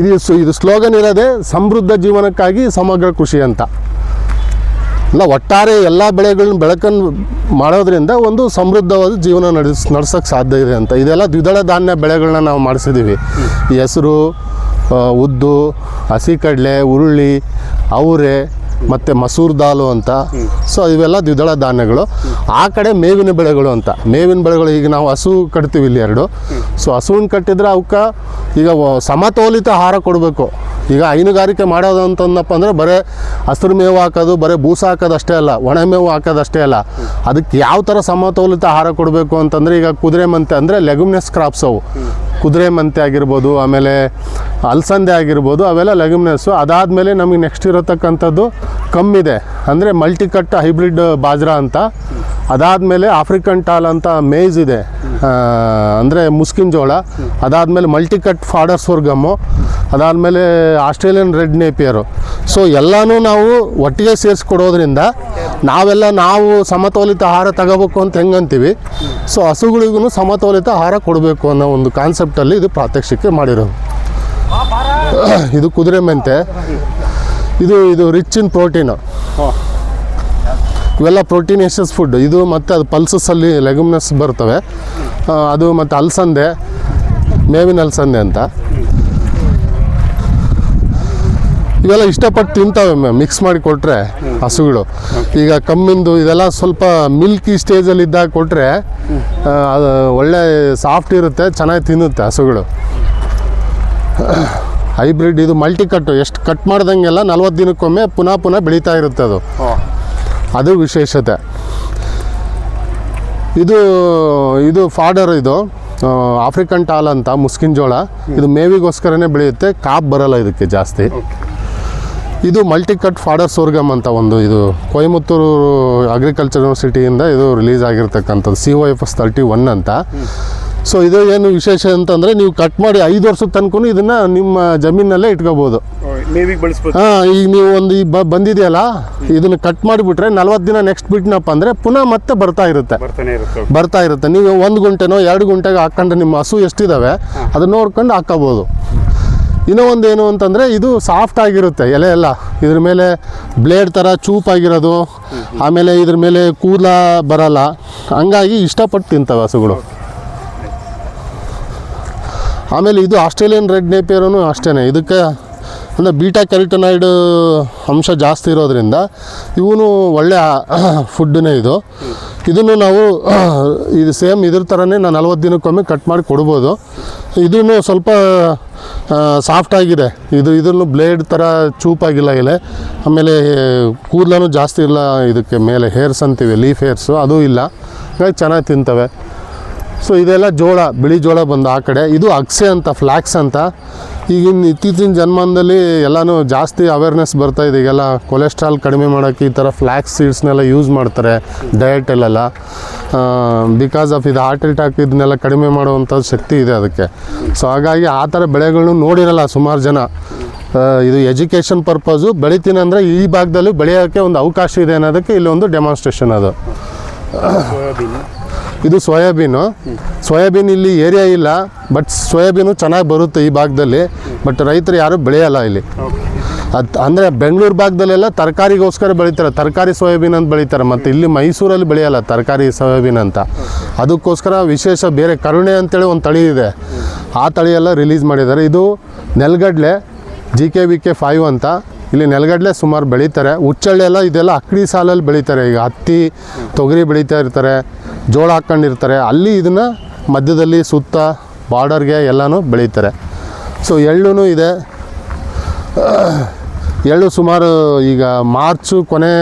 ಇದು ಇದು ಸ್ಲೋಗನ್ ಇರೋದೇ ಸಮೃದ್ಧ ಜೀವನಕ್ಕಾಗಿ ಸಮಗ್ರ ಕೃಷಿ ಅಂತ. ಇಲ್ಲ, ಒಟ್ಟಾರೆ ಎಲ್ಲ ಬೆಳೆಗಳನ್ನ ಬೆಳಕನ್ನು ಮಾಡೋದ್ರಿಂದ ಒಂದು ಸಮೃದ್ಧವಾದ ಜೀವನ ನಡೆಸ್ ನಡ್ಸೋಕ್ಕೆ ಸಾಧ್ಯ ಇದೆ ಅಂತ. ಇದೆಲ್ಲ ದ್ವಿದಳ ಧಾನ್ಯ ಬೆಳೆಗಳನ್ನ ನಾವು ಮಾಡಿಸಿದ್ದೀವಿ ಹೆಸರು ಉದ್ದು ಹಸಿ ಕಡಲೆ ಉರುಳಿ, ಅವರೆ ಮತ್ತು ಮಸೂರ್ ದಾಲು ಅಂತ. ಸೊ ಇವೆಲ್ಲ ದ್ವಿದಳ ಧಾನ್ಯಗಳು. ಆ ಕಡೆ ಮೇವಿನ ಬೆಳೆಗಳು ಅಂತ. ಮೇವಿನ ಬೆಳೆಗಳು ಈಗ ನಾವು ಹಸು ಕಟ್ತೀವಿ ಇಲ್ಲಿ ಎರಡು. ಸೊ ಹಸುವನ್ನು ಕಟ್ಟಿದ್ರೆ ಅವಕ್ಕೆ ಈಗ ಸಮತೋಲಿತ ಆಹಾರ ಕೊಡಬೇಕು. ಈಗ ಹೈನುಗಾರಿಕೆ ಮಾಡೋದು ಅಂತಂದಪ್ಪ ಅಂದರೆ ಬರೀ ಹಸಿರು ಮೇವು ಹಾಕೋದು, ಬರೀ ಬೂಸ ಹಾಕೋದು ಅಷ್ಟೇ ಅಲ್ಲ, ಒಣ ಮೇವು ಹಾಕೋದು ಅಷ್ಟೇ ಅಲ್ಲ. ಅದಕ್ಕೆ ಯಾವ ಥರ ಸಮತೋಲಿತ ಆಹಾರ ಕೊಡಬೇಕು ಅಂತಂದರೆ ಈಗ ಕುದುರೆ ಮಂತೆ ಅಂದರೆ ಲೆಗುಮ್ನೆಸ್ ಕ್ರಾಪ್ಸ್ ಅವು. ಕುದುರೆ ಮಂತೆ ಆಗಿರ್ಬೋದು, ಆಮೇಲೆ ಅಲಸಂದೆ ಆಗಿರ್ಬೋದು, ಅವೆಲ್ಲ ಲೆಗುಮ್ನೆಸ್ಸು ಅದಾದಮೇಲೆ ನಮಗೆ ನೆಕ್ಸ್ಟ್ ಇರತಕ್ಕಂಥದ್ದು ಕಮ್ಮಿದೆ ಅಂದರೆ ಮಲ್ಟಿಕಟ್ ಹೈಬ್ರಿಡ್ ಬಾಜ್ರಾ ಅಂತ. ಅದಾದಮೇಲೆ ಆಫ್ರಿಕನ್ ಟಾಲ್ ಅಂತ ಮೇಜ್ ಇದೆ. ಅಂದರೆ ಮುಸ್ಕಿನ್ ಜೋಳ, ಅದಾದಮೇಲೆ ಮಲ್ಟಿಕಟ್ ಫಾಡರ್ ಸೋರ್ಗಮ್ಮು ಅದಾದಮೇಲೆ ಆಸ್ಟ್ರೇಲಿಯನ್ ರೆಡ್ ನೇಪಿಯರು ಸೊ ಎಲ್ಲನೂ ನಾವು ಒಟ್ಟಿಗೆ ಸೇರಿಸ್ಕೊಡೋದ್ರಿಂದ ನಾವೆಲ್ಲ ನಾವು ಸಮತೋಲಿತ ಆಹಾರ ತಗೋಬೇಕು ಅಂತ ಹೆಂಗಂತೀವಿ. ಸೊ ಹಸುಗಳಿಗೂ ಸಮತೋಲಿತ ಆಹಾರ ಕೊಡಬೇಕು ಅನ್ನೋ ಒಂದು ಕಾನ್ಸೆಪ್ಟಲ್ಲಿ ಇದು ಪ್ರಾತ್ಯಕ್ಷಿಕೆ ಮಾಡಿರೋದು. (coughs) ಇದು ಕುದುರೆ ಮೆಂತೆ. ಇದು ಇದು ರಿಚ್ ಇನ್ ಪ್ರೋಟೀನು ಇವೆಲ್ಲ ಪ್ರೋಟೀನೇಷಸ್ ಫುಡ್ ಇದು ಮತ್ತು ಅದು ಪಲ್ಸಸ್ಸಲ್ಲಿ ಲೆಗುಮ್ನೆಸ್ ಬರ್ತವೆ. ಅದು ಮತ್ತು ಅಲಸಂದೆ, ಮೇವಿನ ಅಲಸಂದೆ ಅಂತ. ಇವೆಲ್ಲ ಇಷ್ಟಪಟ್ಟು ತಿಂತವೆ ಮಿಕ್ಸ್ ಮಾಡಿ ಕೊಟ್ಟರೆ ಹಸುಗಳು. ಈಗ ಕಮ್ಮಿಂದು ಇದೆಲ್ಲ ಸ್ವಲ್ಪ ಮಿಲ್ಕಿ ಸ್ಟೇಜಲ್ಲಿ ಇದ್ದಾಗ ಕೊಟ್ಟರೆ ಅದು ಒಳ್ಳೆ ಸಾಫ್ಟ್ ಇರುತ್ತೆ, ಚೆನ್ನಾಗಿ ತಿನ್ನುತ್ತೆ ಹಸುಗಳು. ಹೈಬ್ರಿಡ್ ಇದು ಮಲ್ಟಿ ಕಟ್ಟು ಎಷ್ಟು ಕಟ್ ಮಾಡ್ದಂಗೆಲ್ಲ ನಲ್ವತ್ತು ದಿನಕ್ಕೊಮ್ಮೆ ಪುನಃ ಪುನಃ ಬೆಳೀತಾ ಇರುತ್ತೆ ಅದು. ಅದು ವಿಶೇಷತೆ. ಇದು ಇದು ಫಾಡರ್ ಇದು ಆಫ್ರಿಕನ್ ಟಾಲ್ ಅಂತ ಮುಸ್ಕಿನ್ ಜೋಳ. ಇದು ಮೇವಿಗೋಸ್ಕರನೇ ಬೆಳೆಯುತ್ತೆ ಕಾಪ್ ಬರಲ್ಲ ಇದಕ್ಕೆ ಜಾಸ್ತಿ. ಇದು ಮಲ್ಟಿ ಕಟ್ ಫಾಡರ್ ಸೋರ್ಗಮ್ ಅಂತ ಒಂದು ಇದು ಕೊಯಮತ್ತೂರು ಅಗ್ರಿಕಲ್ಚರ್ ಯೂನಿವರ್ಸಿಟಿಯಿಂದ ಇದು ರಿಲೀಸ್ ಆಗಿರ್ತಕ್ಕಂಥದ್ದು C O F S thirty one ಅಂತ ಸೊ ಇದು ಏನು ವಿಶೇಷ ಅಂತಂದರೆ ನೀವು ಕಟ್ ಮಾಡಿ ಐದು ವರ್ಷದ ತನಕ ಇದನ್ನು ನಿಮ್ಮ ಜಮೀನಲ್ಲೇ ಇಟ್ಕೋಬೋದು. ಹಾಂ ಈಗ ನೀವು ಒಂದು ಈ ಬ ಬಂದಿದೆಯಲ್ಲ ಇದನ್ನು ಕಟ್ ಮಾಡಿಬಿಟ್ರೆ ನಲ್ವತ್ತು ದಿನ ನೆಕ್ಸ್ಟ್ ಬಿಟ್ನಪ್ಪ ಅಂದರೆ ಪುನಃ ಮತ್ತೆ ಬರ್ತಾ ಇರುತ್ತೆ. ಬರ್ತಾ ಇರುತ್ತೆ. ನೀವು ಒಂದು ಗುಂಟೆನೋ ಎರಡು ಗುಂಟೆಗೆ ಹಾಕೊಂಡ್ರೆ ನಿಮ್ಮ ಹಸು ಎಷ್ಟಿದಾವೆ ಅದನ್ನ ನೋಡ್ಕೊಂಡು ಹಾಕಬಹುದು ಇನ್ನೂ ಒಂದು ಏನು ಅಂತಂದರೆ ಇದು ಸಾಫ್ಟ್ ಆಗಿರುತ್ತೆ ಎಲೆ ಎಲ್ಲ. ಇದ್ರ ಮೇಲೆ ಬ್ಲೇಡ್ ಥರ ಚೂಪಾಗಿರೋದು ಆಮೇಲೆ ಇದ್ರ ಮೇಲೆ ಕೂದಲ ಬರಲ್ಲ. ಹಂಗಾಗಿ ಇಷ್ಟಪಟ್ಟು ತಿಂತವೆ ಹಸುಗಳು. ಆಮೇಲೆ ಇದು ಆಸ್ಟ್ರೇಲಿಯನ್ ರೆಡ್ ನೇಪಿಯರೂ ಅಷ್ಟೇ ಇದಕ್ಕೆ ಅಂದರೆ ಬೀಟಾ ಕ್ಯಾರಿಟನಾಯ್ಡ್ ಅಂಶ ಜಾಸ್ತಿ ಇರೋದ್ರಿಂದ ಇವನು ಒಳ್ಳೆಯ (clears throat) ಫುಡ್ಡೇ ಇದು. ಇದನ್ನು ನಾವು, (clears throat) ಇದು ಸೇಮ್ ಇದ್ರ ಥರನೇ ನಾನು ನಲ್ವತ್ತು ದಿನಕ್ಕೊಮ್ಮೆ ಕಟ್ ಮಾಡಿ ಕೊಡ್ಬೋದು. ಇದನ್ನು ಸ್ವಲ್ಪ ಸಾಫ್ಟ್ ಆಗಿದೆ. ಇದು, ಇದನ್ನು ಬ್ಲೇಡ್ ಥರ ಚೂಪಾಗಿಲ್ಲ ಇಲ್ಲೇ ಆಮೇಲೆ ಕೂದಲೂ ಜಾಸ್ತಿ ಇಲ್ಲ ಇದಕ್ಕೆ ಮೇಲೆ. ಹೇರ್ಸ್ ಅಂತೀವಿ, ಲೀಫ್ ಹೇರ್ಸು, ಅದು ಇಲ್ಲ. ಹಾಗಾಗಿ ಚೆನ್ನಾಗಿ ತಿಂತವೆ. ಸೊ ಇದೆಲ್ಲ ಜೋಳ, ಬಿಳಿ ಜೋಳ ಬಂದು ಆ ಕಡೆ. ಇದು ಅಕ್ಸೆ ಅಂತ ಫ್ಲ್ಯಾಕ್ಸ್ ಅಂತ. ಈಗಿನ ಇತ್ತೀಚಿನ ಜನ್ಮಾನದಲ್ಲಿ ಎಲ್ಲನೂ ಜಾಸ್ತಿ ಅವೇರ್ನೆಸ್ ಬರ್ತಾ ಇದೆ. ಈಗೆಲ್ಲ ಕೊಲೆಸ್ಟ್ರಾಲ್ ಕಡಿಮೆ ಮಾಡೋಕ್ಕೆ ಈ ಥರ ಫ್ಲ್ಯಾಕ್ಸ್ ಸೀಡ್ಸ್ನೆಲ್ಲ ಯೂಸ್ ಮಾಡ್ತಾರೆ ಡಯಟಲ್ಲೆಲ್ಲ ಬಿಕಾಸ್ ಆಫ್ ಇದು ಹಾರ್ಟ್ ಅಟ್ಯಾಕ್ ಇದನ್ನೆಲ್ಲ ಕಡಿಮೆ ಮಾಡುವಂಥ ಶಕ್ತಿ ಇದೆ ಅದಕ್ಕೆ. ಸೊ ಹಾಗಾಗಿ ಆ ಥರ ಬೆಳೆಗಳನ್ನು ನೋಡಿರಲ್ಲ ಸುಮಾರು ಜನ. ಇದು ಎಜುಕೇಷನ್ ಪರ್ಪಸು ಬೆಳಿತೀನಿ ಅಂದರೆ ಈ ಭಾಗದಲ್ಲೂ ಬೆಳೆಯೋಕ್ಕೆ ಒಂದು ಅವಕಾಶ ಇದೆ ಅನ್ನೋದಕ್ಕೆ ಇಲ್ಲೊಂದು ಡೆಮಾನ್ಸ್ಟ್ರೇಷನ್ ಅದು. ಇದು ಸೋಯಾಬೀನು. ಸೋಯಾಬೀನ್ ಇಲ್ಲಿ ಏರಿಯಾ ಇಲ್ಲ ಬಟ್ ಸೋಯಾಬೀನು ಚೆನ್ನಾಗಿ ಬರುತ್ತೆ ಈ ಭಾಗದಲ್ಲಿ ಬಟ್ ರೈತರು ಯಾರು ಬೆಳೆಯಲ್ಲ ಇಲ್ಲಿ. ಅದು ಅಂದರೆ ಬೆಂಗಳೂರು ಭಾಗದಲ್ಲೆಲ್ಲ ತರಕಾರಿಗೋಸ್ಕರ ಬೆಳೀತಾರೆ, ತರಕಾರಿ ಸೋಯಾಬೀನ್ ಅಂತ ಬೆಳೀತಾರೆ, ಮತ್ತು ಇಲ್ಲಿ ಮೈಸೂರಲ್ಲಿ ಬೆಳೆಯಲ್ಲ ತರಕಾರಿ ಸೋಯಾಬೀನ್ ಅಂತ. ಅದಕ್ಕೋಸ್ಕರ ವಿಶೇಷ ಬೇರೆ ಕರುಣೆ ಅಂತೇಳಿ ಒಂದು ತಳಿ ಇದೆ. ಆ ತಳಿ ಎಲ್ಲ ರಿಲೀಸ್ ಮಾಡಿದ್ದಾರೆ. ಇದು ನೆಲಗಡಲೆ G K V K five ಅಂತ. ಇಲ್ಲಿ ನೆಲಗಡಲೆ ಸುಮಾರು ಬೆಳೀತಾರೆ. ಹುಚ್ಚಳ್ಳಿ ಎಲ್ಲ ಇದೆಲ್ಲ ಅಕ್ಕಡಿ ಸಾಲಲ್ಲಿ ಬೆಳೀತಾರೆ. ಈಗ ಹತ್ತಿ ತೊಗರಿ ಬೆಳೀತಾ ಇರ್ತಾರೆ. ಜೋಳ ಹಾಕ್ಕೊಂಡಿರ್ತಾರೆ. ಅಲ್ಲಿ ಇದನ್ನು ಮಧ್ಯದಲ್ಲಿ ಸುತ್ತ ಬಾರ್ಡರ್ಗೆ ಎಲ್ಲನೂ ಬೆಳೀತಾರೆ. ಸೊ ಎಳ್ಳು ಇದೆ. ಎಳ್ಳು ಸುಮಾರು ಈಗ ಮಾರ್ಚು ಕೊನೆ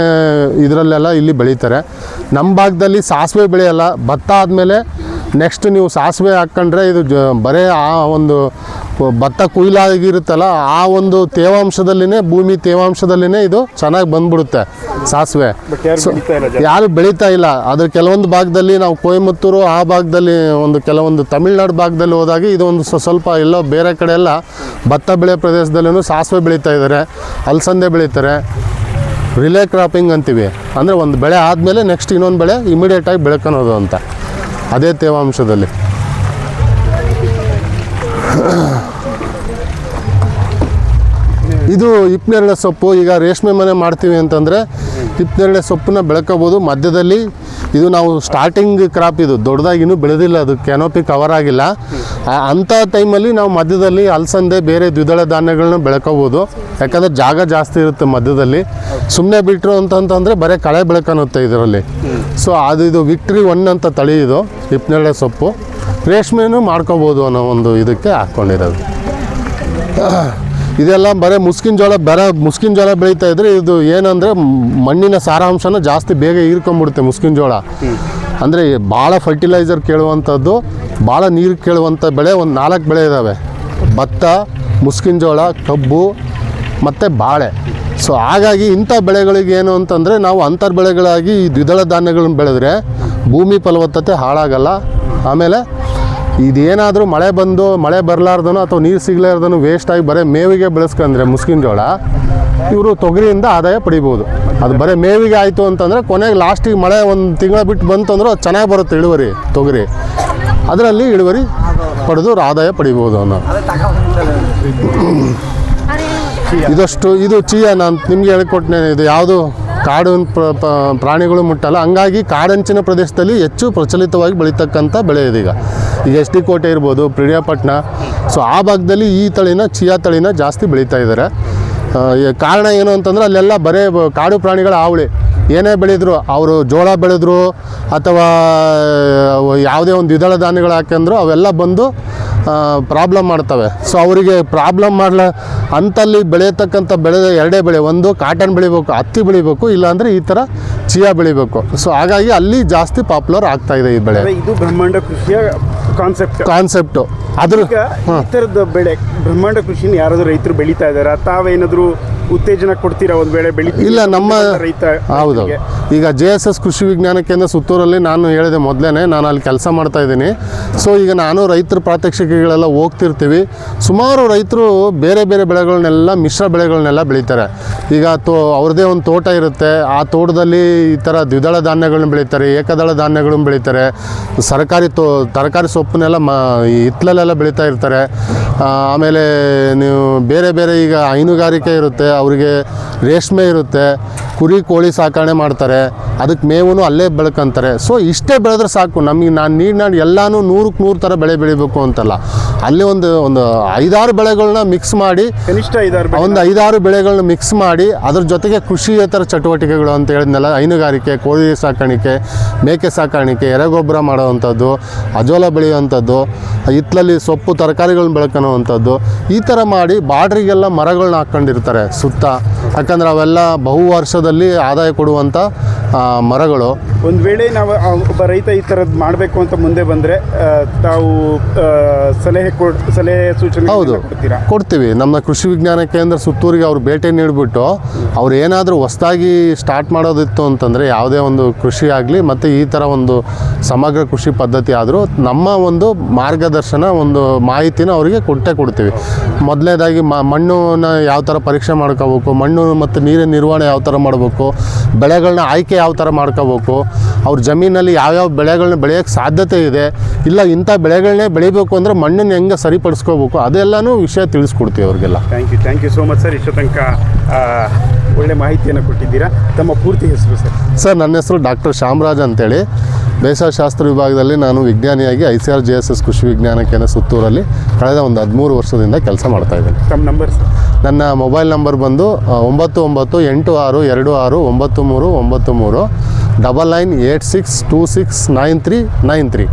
ಇದರಲ್ಲೆಲ್ಲ ಇಲ್ಲಿ ಬೆಳೀತಾರೆ. ನಮ್ಮ ಭಾಗದಲ್ಲಿ ಸಾಸಿವೆ ಬೆಳೆಯಲ್ಲ. ಭತ್ತ ಆದಮೇಲೆ ನೆಕ್ಸ್ಟ್ ನೀವು ಸಾಸಿವೆ ಹಾಕ್ಕೊಂಡ್ರೆ ಇದು ಜ, ಬರೇ ಆ ಒಂದು ಭತ್ತ ಕುಯ್ಲಾಗಿರುತ್ತಲ್ಲ ಆ ಒಂದು ತೇವಾಂಶದಲ್ಲಿನೇ ಭೂಮಿ ತೇವಾಂಶದಲ್ಲಿನೇ ಇದು ಚೆನ್ನಾಗಿ ಬಂದ್ಬಿಡುತ್ತೆ ಸಾಸಿವೆ. ಯಾರು ಬೆಳೀತಾ ಇಲ್ಲ ಅದ್ರ ಕೆಲವೊಂದು ಭಾಗದಲ್ಲಿ ನಾವು ಕೊಯಮತ್ತೂರು ಆ ಭಾಗದಲ್ಲಿ ಒಂದು ಕೆಲವೊಂದು ತಮಿಳ್ನಾಡು ಭಾಗದಲ್ಲಿ ಹೋದಾಗ ಇದು ಒಂದು ಸ್ವ- ಸ್ವಲ್ಪ ಎಲ್ಲೋ ಬೇರೆ ಕಡೆ ಎಲ್ಲ ಭತ್ತ ಬೆಳೆ ಪ್ರದೇಶದಲ್ಲೂ ಸಾಸಿವೆ ಬೆಳೀತಾ ಇದ್ದಾರೆ ಅಲಸಂದೆ ಬೆಳೀತಾರೆ. ರಿಲೇ ಕ್ರಾಪಿಂಗ್ ಅಂತೀವಿ. ಅಂದರೆ ಒಂದು ಬೆಳೆ ಆದಮೇಲೆ ನೆಕ್ಸ್ಟ್ ಇನ್ನೊಂದು ಬೆಳೆ ಇಮಿಡಿಯೇಟಾಗಿ ಬೆಳ್ಕೊಳೋದು ಅಂತ. ಅದೇ ತೇವಾಂಶದಲ್ಲಿ. ಇದು ಹಿಪ್ನೇರಳೆ ಸೊಪ್ಪು. ಈಗ ರೇಷ್ಮೆ ಮನೆ ಮಾಡ್ತೀವಿ ಅಂತಂದರೆ ಹಿಪ್ನೇರಳೆ ಸೊಪ್ಪನ್ನ ಬೆಳ್ಕೋಬೋದು ಮಧ್ಯದಲ್ಲಿ. ಇದು ನಾವು ಸ್ಟಾರ್ಟಿಂಗ್ ಕ್ರಾಪ್ ಇದು. ದೊಡ್ಡದಾಗಿ ಇನ್ನೂ ಬೆಳೆದಿಲ್ಲ ಅದು. ಕ್ಯಾನೋಪಿ ಕವರ್ ಆಗಿಲ್ಲ. ಅಂಥ ಟೈಮಲ್ಲಿ ನಾವು ಮಧ್ಯದಲ್ಲಿ ಅಲಸಂದೆ, ಬೇರೆ ದ್ವಿದಳ ಧಾನ್ಯಗಳನ್ನ ಬೆಳ್ಕೋಬೋದು. ಯಾಕಂದರೆ ಜಾಗ ಜಾಸ್ತಿ ಇರುತ್ತೆ ಮಧ್ಯದಲ್ಲಿ. ಸುಮ್ಮನೆ ಬಿಟ್ಟರು ಅಂತಂತಂದರೆ ಬರೀ ಕಳೆ ಬೆಳಕನ್ನುತ್ತೆ ಇದರಲ್ಲಿ. ಸೊ ಅದು ಇದು ವಿಕ್ಟ್ರಿ ಒನ್ ಅಂತ ತಳಿ ಇದು ಹಿಪ್ನೇರಳೆ ಸೊಪ್ಪು. ರೇಷ್ಮೆನೂ ಮಾಡ್ಕೋಬೋದು ಅನ್ನೋ ಒಂದು ಇದಕ್ಕೆ ಹಾಕ್ಕೊಂಡಿರೋದು (coughs) ಇದೆಲ್ಲ ಬರೀ ಮುಸ್ಕಿನ ಜೋಳ ಬೇರೆ ಮುಸ್ಕಿನ ಜೋಳ ಬೆಳೀತಾ ಇದ್ರೆ ಇದು ಏನಂದರೆ ಮಣ್ಣಿನ ಸಾರಾಂಶನ ಜಾಸ್ತಿ ಬೇಗ ಹೀರ್ಕೊಂಡ್ಬಿಡುತ್ತೆ ಮುಸ್ಕಿನ ಜೋಳ ಅಂದರೆ ಭಾಳ ಫರ್ಟಿಲೈಸರ್ ಕೇಳುವಂಥದ್ದು ಭಾಳ ನೀರು ಕೇಳುವಂಥ ಬೆಳೆ ಒಂದು ನಾಲ್ಕು ಬೆಳೆ ಇದ್ದಾವೆ ಭತ್ತ, ಮುಸ್ಕಿನ ಜೋಳ ಕಬ್ಬು ಮತ್ತು ಬಾಳೆ. ಸೊ ಹಾಗಾಗಿ ಇಂಥ ಬೆಳೆಗಳಿಗೆ ಏನು ಅಂತಂದರೆ ನಾವು ಅಂತರ್ ಬೆಳೆಗಳಾಗಿ ಈ ದ್ವಿದಳ ಧಾನ್ಯಗಳನ್ನ ಬೆಳೆದ್ರೆ ಭೂಮಿ ಫಲವತ್ತತೆ ಹಾಳಾಗಲ್ಲ. ಆಮೇಲೆ ಇದೇನಾದರೂ ಮಳೆ ಬಂದು ಮಳೆ ಬರಲಾರ್ದನೋ ಅಥವಾ ನೀರು ಸಿಗಲಾರ್ದನೋ ವೇಸ್ಟಾಗಿ ಬರೀ ಮೇವಿಗೆ ಬೆಳೆಸ್ಕೊಂಡ್ರೆ ಮುಸ್ಕಿನ ಜೋಳ ಇವರು ತೊಗರಿಯಿಂದ ಆದಾಯ ಪಡಿಬೋದು. ಅದು ಬರೀ ಮೇವಿಗೆ ಆಯಿತು ಅಂತಂದರೆ ಕೊನೆಗೆ ಲಾಸ್ಟಿಗೆ ಮಳೆ ಒಂದು ತಿಂಗಳ ಬಿಟ್ಟು ಬಂತು ಅಂದ್ರೆ ಅದು ಚೆನ್ನಾಗಿ ಬರುತ್ತೆ ಇಳುವರಿ ತೊಗರಿ. ಅದರಲ್ಲಿ ಇಳುವರಿ ಪಡೆದು ಆದಾಯ ಪಡಿಬೋದು ಅನ್ನೋ. ಇದಷ್ಟು ಇದು ಚೀಯ ನಾನು ನಿಮಗೆ ಹೇಳ್ಕೊಟ್ನೆ ಇದು ಯಾವುದು? ಕಾಡು ಪ್ರಾಣಿಗಳು ಮುಟ್ಟಲ್ಲ. ಹಂಗಾಗಿ ಕಾಡಂಚಿನ ಪ್ರದೇಶದಲ್ಲಿ ಹೆಚ್ಚು ಪ್ರಚಲಿತವಾಗಿ ಬೆಳೀತಕ್ಕಂಥ ಬೆಳೆ ಇದೀಗ. ಈಗ ಎಸ್ ಟಿ ಕೋಟೆ ಇರ್ಬೋದು ಪ್ರಿಡಿಯಾಪಟ್ಟಣ ಸೊ ಆ ಭಾಗದಲ್ಲಿ ಈ ತಳಿನ, ಚಿಯಾ ತಳಿನ ಜಾಸ್ತಿ ಬೆಳೀತಾ ಇದ್ದಾರೆ. ಕಾರಣ ಏನು ಅಂತಂದ್ರೆ, ಅಲ್ಲೆಲ್ಲ ಬರೇ ಕಾಡು ಪ್ರಾಣಿಗಳ ಹಾವಳಿ ಏನೇ ಬೆಳೆದ್ರು, ಅವರು ಜೋಳ ಬೆಳೆದ್ರು, ಅಥವಾ ಯಾವುದೇ ಒಂದು ದ್ವಿದಳ ಧಾನ್ಯಗಳು ಹಾಕಂದ್ರು ಅವೆಲ್ಲ ಬಂದು ಪ್ರಾಬ್ಲಮ್ ಮಾಡ್ತವೆ. ಸೊ ಅವರಿಗೆ ಪ್ರಾಬ್ಲಮ್ ಮಾಡಲ ಅಂತಲ್ಲಿ ಬೆಳೆಯತಕ್ಕಂಥ ಬೆಳೆ ಎರಡೇ ಬೆಳೆ ಒಂದು ಕಾಟನ್ ಬೆಳಿಬೇಕು ಹತ್ತಿ ಬೆಳಿಬೇಕು ಇಲ್ಲಾಂದರೆ ಈ ಥರ ಚಿಯಾ ಬೆಳಿಬೇಕು. ಸೊ ಹಾಗಾಗಿ ಅಲ್ಲಿ ಜಾಸ್ತಿ ಪಾಪ್ಯುಲರ್ ಆಗ್ತಾ ಇದೆ ಈ ಬೆಳೆ. ಇದು ಬ್ರಹ್ಮಾಂಡ ಕೃಷಿಯ ಕಾನ್ಸೆಪ್ಟ್ ಕಾನ್ಸೆಪ್ಟು ಅದ್ರ ಥರದ ಬೆಳೆ ಬ್ರಹ್ಮಾಂಡ ಕೃಷಿನ ಯಾರಾದರೂ ರೈತರು ಬೆಳೀತಾ ಇದ್ದಾರೆ? ತಾವೇನಾದರೂ ಉತ್ತೇಜನ ಕೊಡ್ತೀರಾ ಒಂದು ವೇಳೆ ಬೆಳಿ ಇಲ್ಲ ನಮ್ಮ ರೈತ ಹೌದು? ಈಗ ಜೆ ಎಸ್ ಎಸ್ ಕೃಷಿ ವಿಜ್ಞಾನ ಕೇಂದ್ರ ಸುತ್ತೂರಲ್ಲಿ ನಾನು ಹೇಳಿದೆ ಮೊದಲೇ ನಾನು ಅಲ್ಲಿ ಕೆಲಸ ಮಾಡ್ತಾ ಇದ್ದೀನಿ. ಸೊ ಈಗ ನಾನು ರೈತರ ಪ್ರಾತ್ಯಕ್ಷಿಕೆಗಳೆಲ್ಲ ಹೋಗ್ತಿರ್ತೀವಿ. ಸುಮಾರು ರೈತರು ಬೇರೆ ಬೇರೆ ಬೆಳೆಗಳನ್ನೆಲ್ಲ, ಮಿಶ್ರ ಬೆಳೆಗಳನ್ನೆಲ್ಲ ಬೆಳೀತಾರೆ. ಈಗ ತೋ, ಅವ್ರದ್ದೇ ಒಂದು ತೋಟ ಇರುತ್ತೆ. ಆ ತೋಟದಲ್ಲಿ ಈ ಥರ ದ್ವಿದಳ ಧಾನ್ಯಗಳನ್ನ ಬೆಳೀತಾರೆ, ಏಕದಳ ಧಾನ್ಯಗಳನ್ನ ಬೆಳೀತಾರೆ. ಸರ್ಕಾರಿ ತೋ, ತರಕಾರಿ ಸೊಪ್ಪನ್ನೆಲ್ಲ ಮ ಹಿತ್ತಲಲ್ಲೆಲ್ಲ ಬೆಳೀತಾ ಇರ್ತಾರೆ. ಆಮೇಲೆ ನೀವು ಬೇರೆ ಬೇರೆ ಈಗ ಹೈನುಗಾರಿಕೆ ಇರುತ್ತೆ, ಅವರಿಗೆ ರೇಷ್ಮೆ ಇರುತ್ತೆ, ಕುರಿ ಕೋಳಿ ಸಾಕಣೆ ಮಾಡ್ತಾರೆ. ಅದಕ್ಕೆ ಮೇವು ಅಲ್ಲೇ ಬೆಳ್ಕೊಂತಾರೆ. ಸೊ, ಇಷ್ಟೇ ಬೆಳೆದ್ರೆ ಸಾಕು. ನಮಗೆ ನಾನು ನೀರು ನಾಡು ಎಲ್ಲನೂ ನೂರಕ್ಕೆ ನೂರು ಥರ ಬೆಳೆ ಬೆಳಿಬೇಕು ಅಂತಲ್ಲ. ಅಲ್ಲಿ ಒಂದು ಒಂದು ಐದಾರು ಬೆಳೆಗಳನ್ನ ಮಿಕ್ಸ್ ಮಾಡಿ ಕನಿಷ್ಠ ಐದಾರು ಒಂದು ಐದಾರು ಬೆಳೆಗಳನ್ನ ಮಿಕ್ಸ್ ಮಾಡಿ ಅದ್ರ ಜೊತೆಗೆ ಕೃಷಿಯೇತರ ಚಟುವಟಿಕೆಗಳು ಅಂತ ಹೇಳಿದ್ನಲ್ಲ ಹೈನುಗಾರಿಕೆ ಕೋಳಿ ಸಾಕಾಣಿಕೆ ಮೇಕೆ ಸಾಕಾಣಿಕೆ ಎರೆಗೊಬ್ಬರ ಮಾಡೋವಂಥದ್ದು ಅಜೋಲ ಬೆಳೆಯುವಂಥದ್ದು ಹಿತ್ತಲಲ್ಲಿ ಸೊಪ್ಪು ತರಕಾರಿಗಳನ್ನ ಬೆಳ್ಕೊಳೋವಂಥದ್ದು ಈ ಥರ ಮಾಡಿ ಬಾಡ್ರಿಗೆಲ್ಲ ಮರಗಳನ್ನ ಹಾಕ್ಕೊಂಡಿರ್ತಾರೆ ಸುತ್ತ. ಯಾಕಂದ್ರೆ ಅವೆಲ್ಲ ಬಹು ವರ್ಷದಲ್ಲಿ ಆದಾಯ ಕೊಡುವಂಥ ಮರಗಳು. ಒಂದು ವೇಳೆ ನಾವು ಒಬ್ಬ ರೈತ ಈ ಥರದ್ದು ಮಾಡಬೇಕು ಅಂತ ಮುಂದೆ ಬಂದರೆ ತಾವು ಸಲಹೆ ಸಲಹೆ ಸೂಚನೆ ಹೌದು. ಕೊಡ್ತೀರಾ? ಕೊಡ್ತೀವಿ. ನಮ್ಮ ಕೃಷಿ ವಿಜ್ಞಾನ ಕೇಂದ್ರ ಸುತ್ತೂರಿಗೆ ಅವ್ರು ಭೇಟಿ ನೀಡಿಬಿಟ್ಟು ಅವ್ರು ಏನಾದರೂ ಹೊಸದಾಗಿ ಸ್ಟಾರ್ಟ್ ಮಾಡೋದಿತ್ತು ಅಂತಂದರೆ ಯಾವುದೇ ಒಂದು ಕೃಷಿ ಆಗಲಿ ಮತ್ತು ಈ ಥರ ಒಂದು ಸಮಗ್ರ ಕೃಷಿ ಪದ್ಧತಿ ಆದರೂ ನಮ್ಮ ಒಂದು ಮಾರ್ಗದರ್ಶನ ಒಂದು ಮಾಹಿತಿನ ಅವರಿಗೆ ಕೊಟ್ಟೆ ಕೊಡ್ತೀವಿ. ಮೊದಲನೇದಾಗಿ ಮಣ್ಣನ್ನು ಯಾವ ಥರ ಪರೀಕ್ಷೆ ಮಾಡ್ಕೋಬೇಕು ಮಣ್ಣು ಮತ್ತು ನೀರಿನ ನಿರ್ವಹಣೆ ಯಾವ ಥರ ಮಾಡಬೇಕು ಬೆಳೆಗಳನ್ನ ಆಯ್ಕೆ ಯಾವ ಥರ ಮಾಡ್ಕೋಬೇಕು ಅವ್ರ ಜಮೀನಲ್ಲಿ ಯಾವ್ಯಾವ ಬೆಳೆಗಳನ್ನ ಬೆಳೆಯೋಕ್ಕೆ ಸಾಧ್ಯತೆ ಇದೆ ಇಲ್ಲ ಇಂಥ ಬೆಳೆಗಳನ್ನೇ ಬೆಳಿಬೇಕು ಅಂದರೆ ಮಣ್ಣನ್ನು ಹೆಂಗೆ ಸರಿಪಡಿಸ್ಕೋಬೇಕು ಅದೆಲ್ಲನೂ ವಿಷಯ ತಿಳಿಸ್ಕೊಡ್ತೀವಿ ಅವ್ರಿಗೆಲ್ಲ. Thank you thank you so much sir ಇಷ್ಟು ತನಕ ಒಳ್ಳೆ ಮಾಹಿತಿಯನ್ನು ಕೊಟ್ಟಿದ್ದೀರಾ. ತಮ್ಮ ಪೂರ್ತಿ ಹೆಸರು ಸರ್ ಸರ್ ನನ್ನ ಹೆಸರು ಡಾಕ್ಟರ್ ಶಾಮರಾಜ್ ಅಂತೇಳಿ. ಬೇಸಾಯಶಾಸ್ತ್ರ ವಿಭಾಗದಲ್ಲಿ ನಾನು ವಿಜ್ಞಾನಿಯಾಗಿ I C R J S S Krishi Vigyan Kendra ಸುತ್ತೂರಲ್ಲಿ ಕಳೆದ ಒಂದು ಹದಿಮೂರು ವರ್ಷದಿಂದ ಕೆಲಸ ಮಾಡ್ತಾ ಇದ್ದೀನಿ. ತಮ್ಮ ನಂಬರ್ ಸರ್ ನನ್ನ ಮೊಬೈಲ್ ನಂಬರ್ ಬಂದು ಒಂಬತ್ತು ಒಂಬತ್ತು ಎಂಟು ಆರು ಎರಡು ಆರು ಒಂಬತ್ತು ಮೂರು ಒಂಬತ್ತು ಮೂರು double nine eight six two six nine three nine three.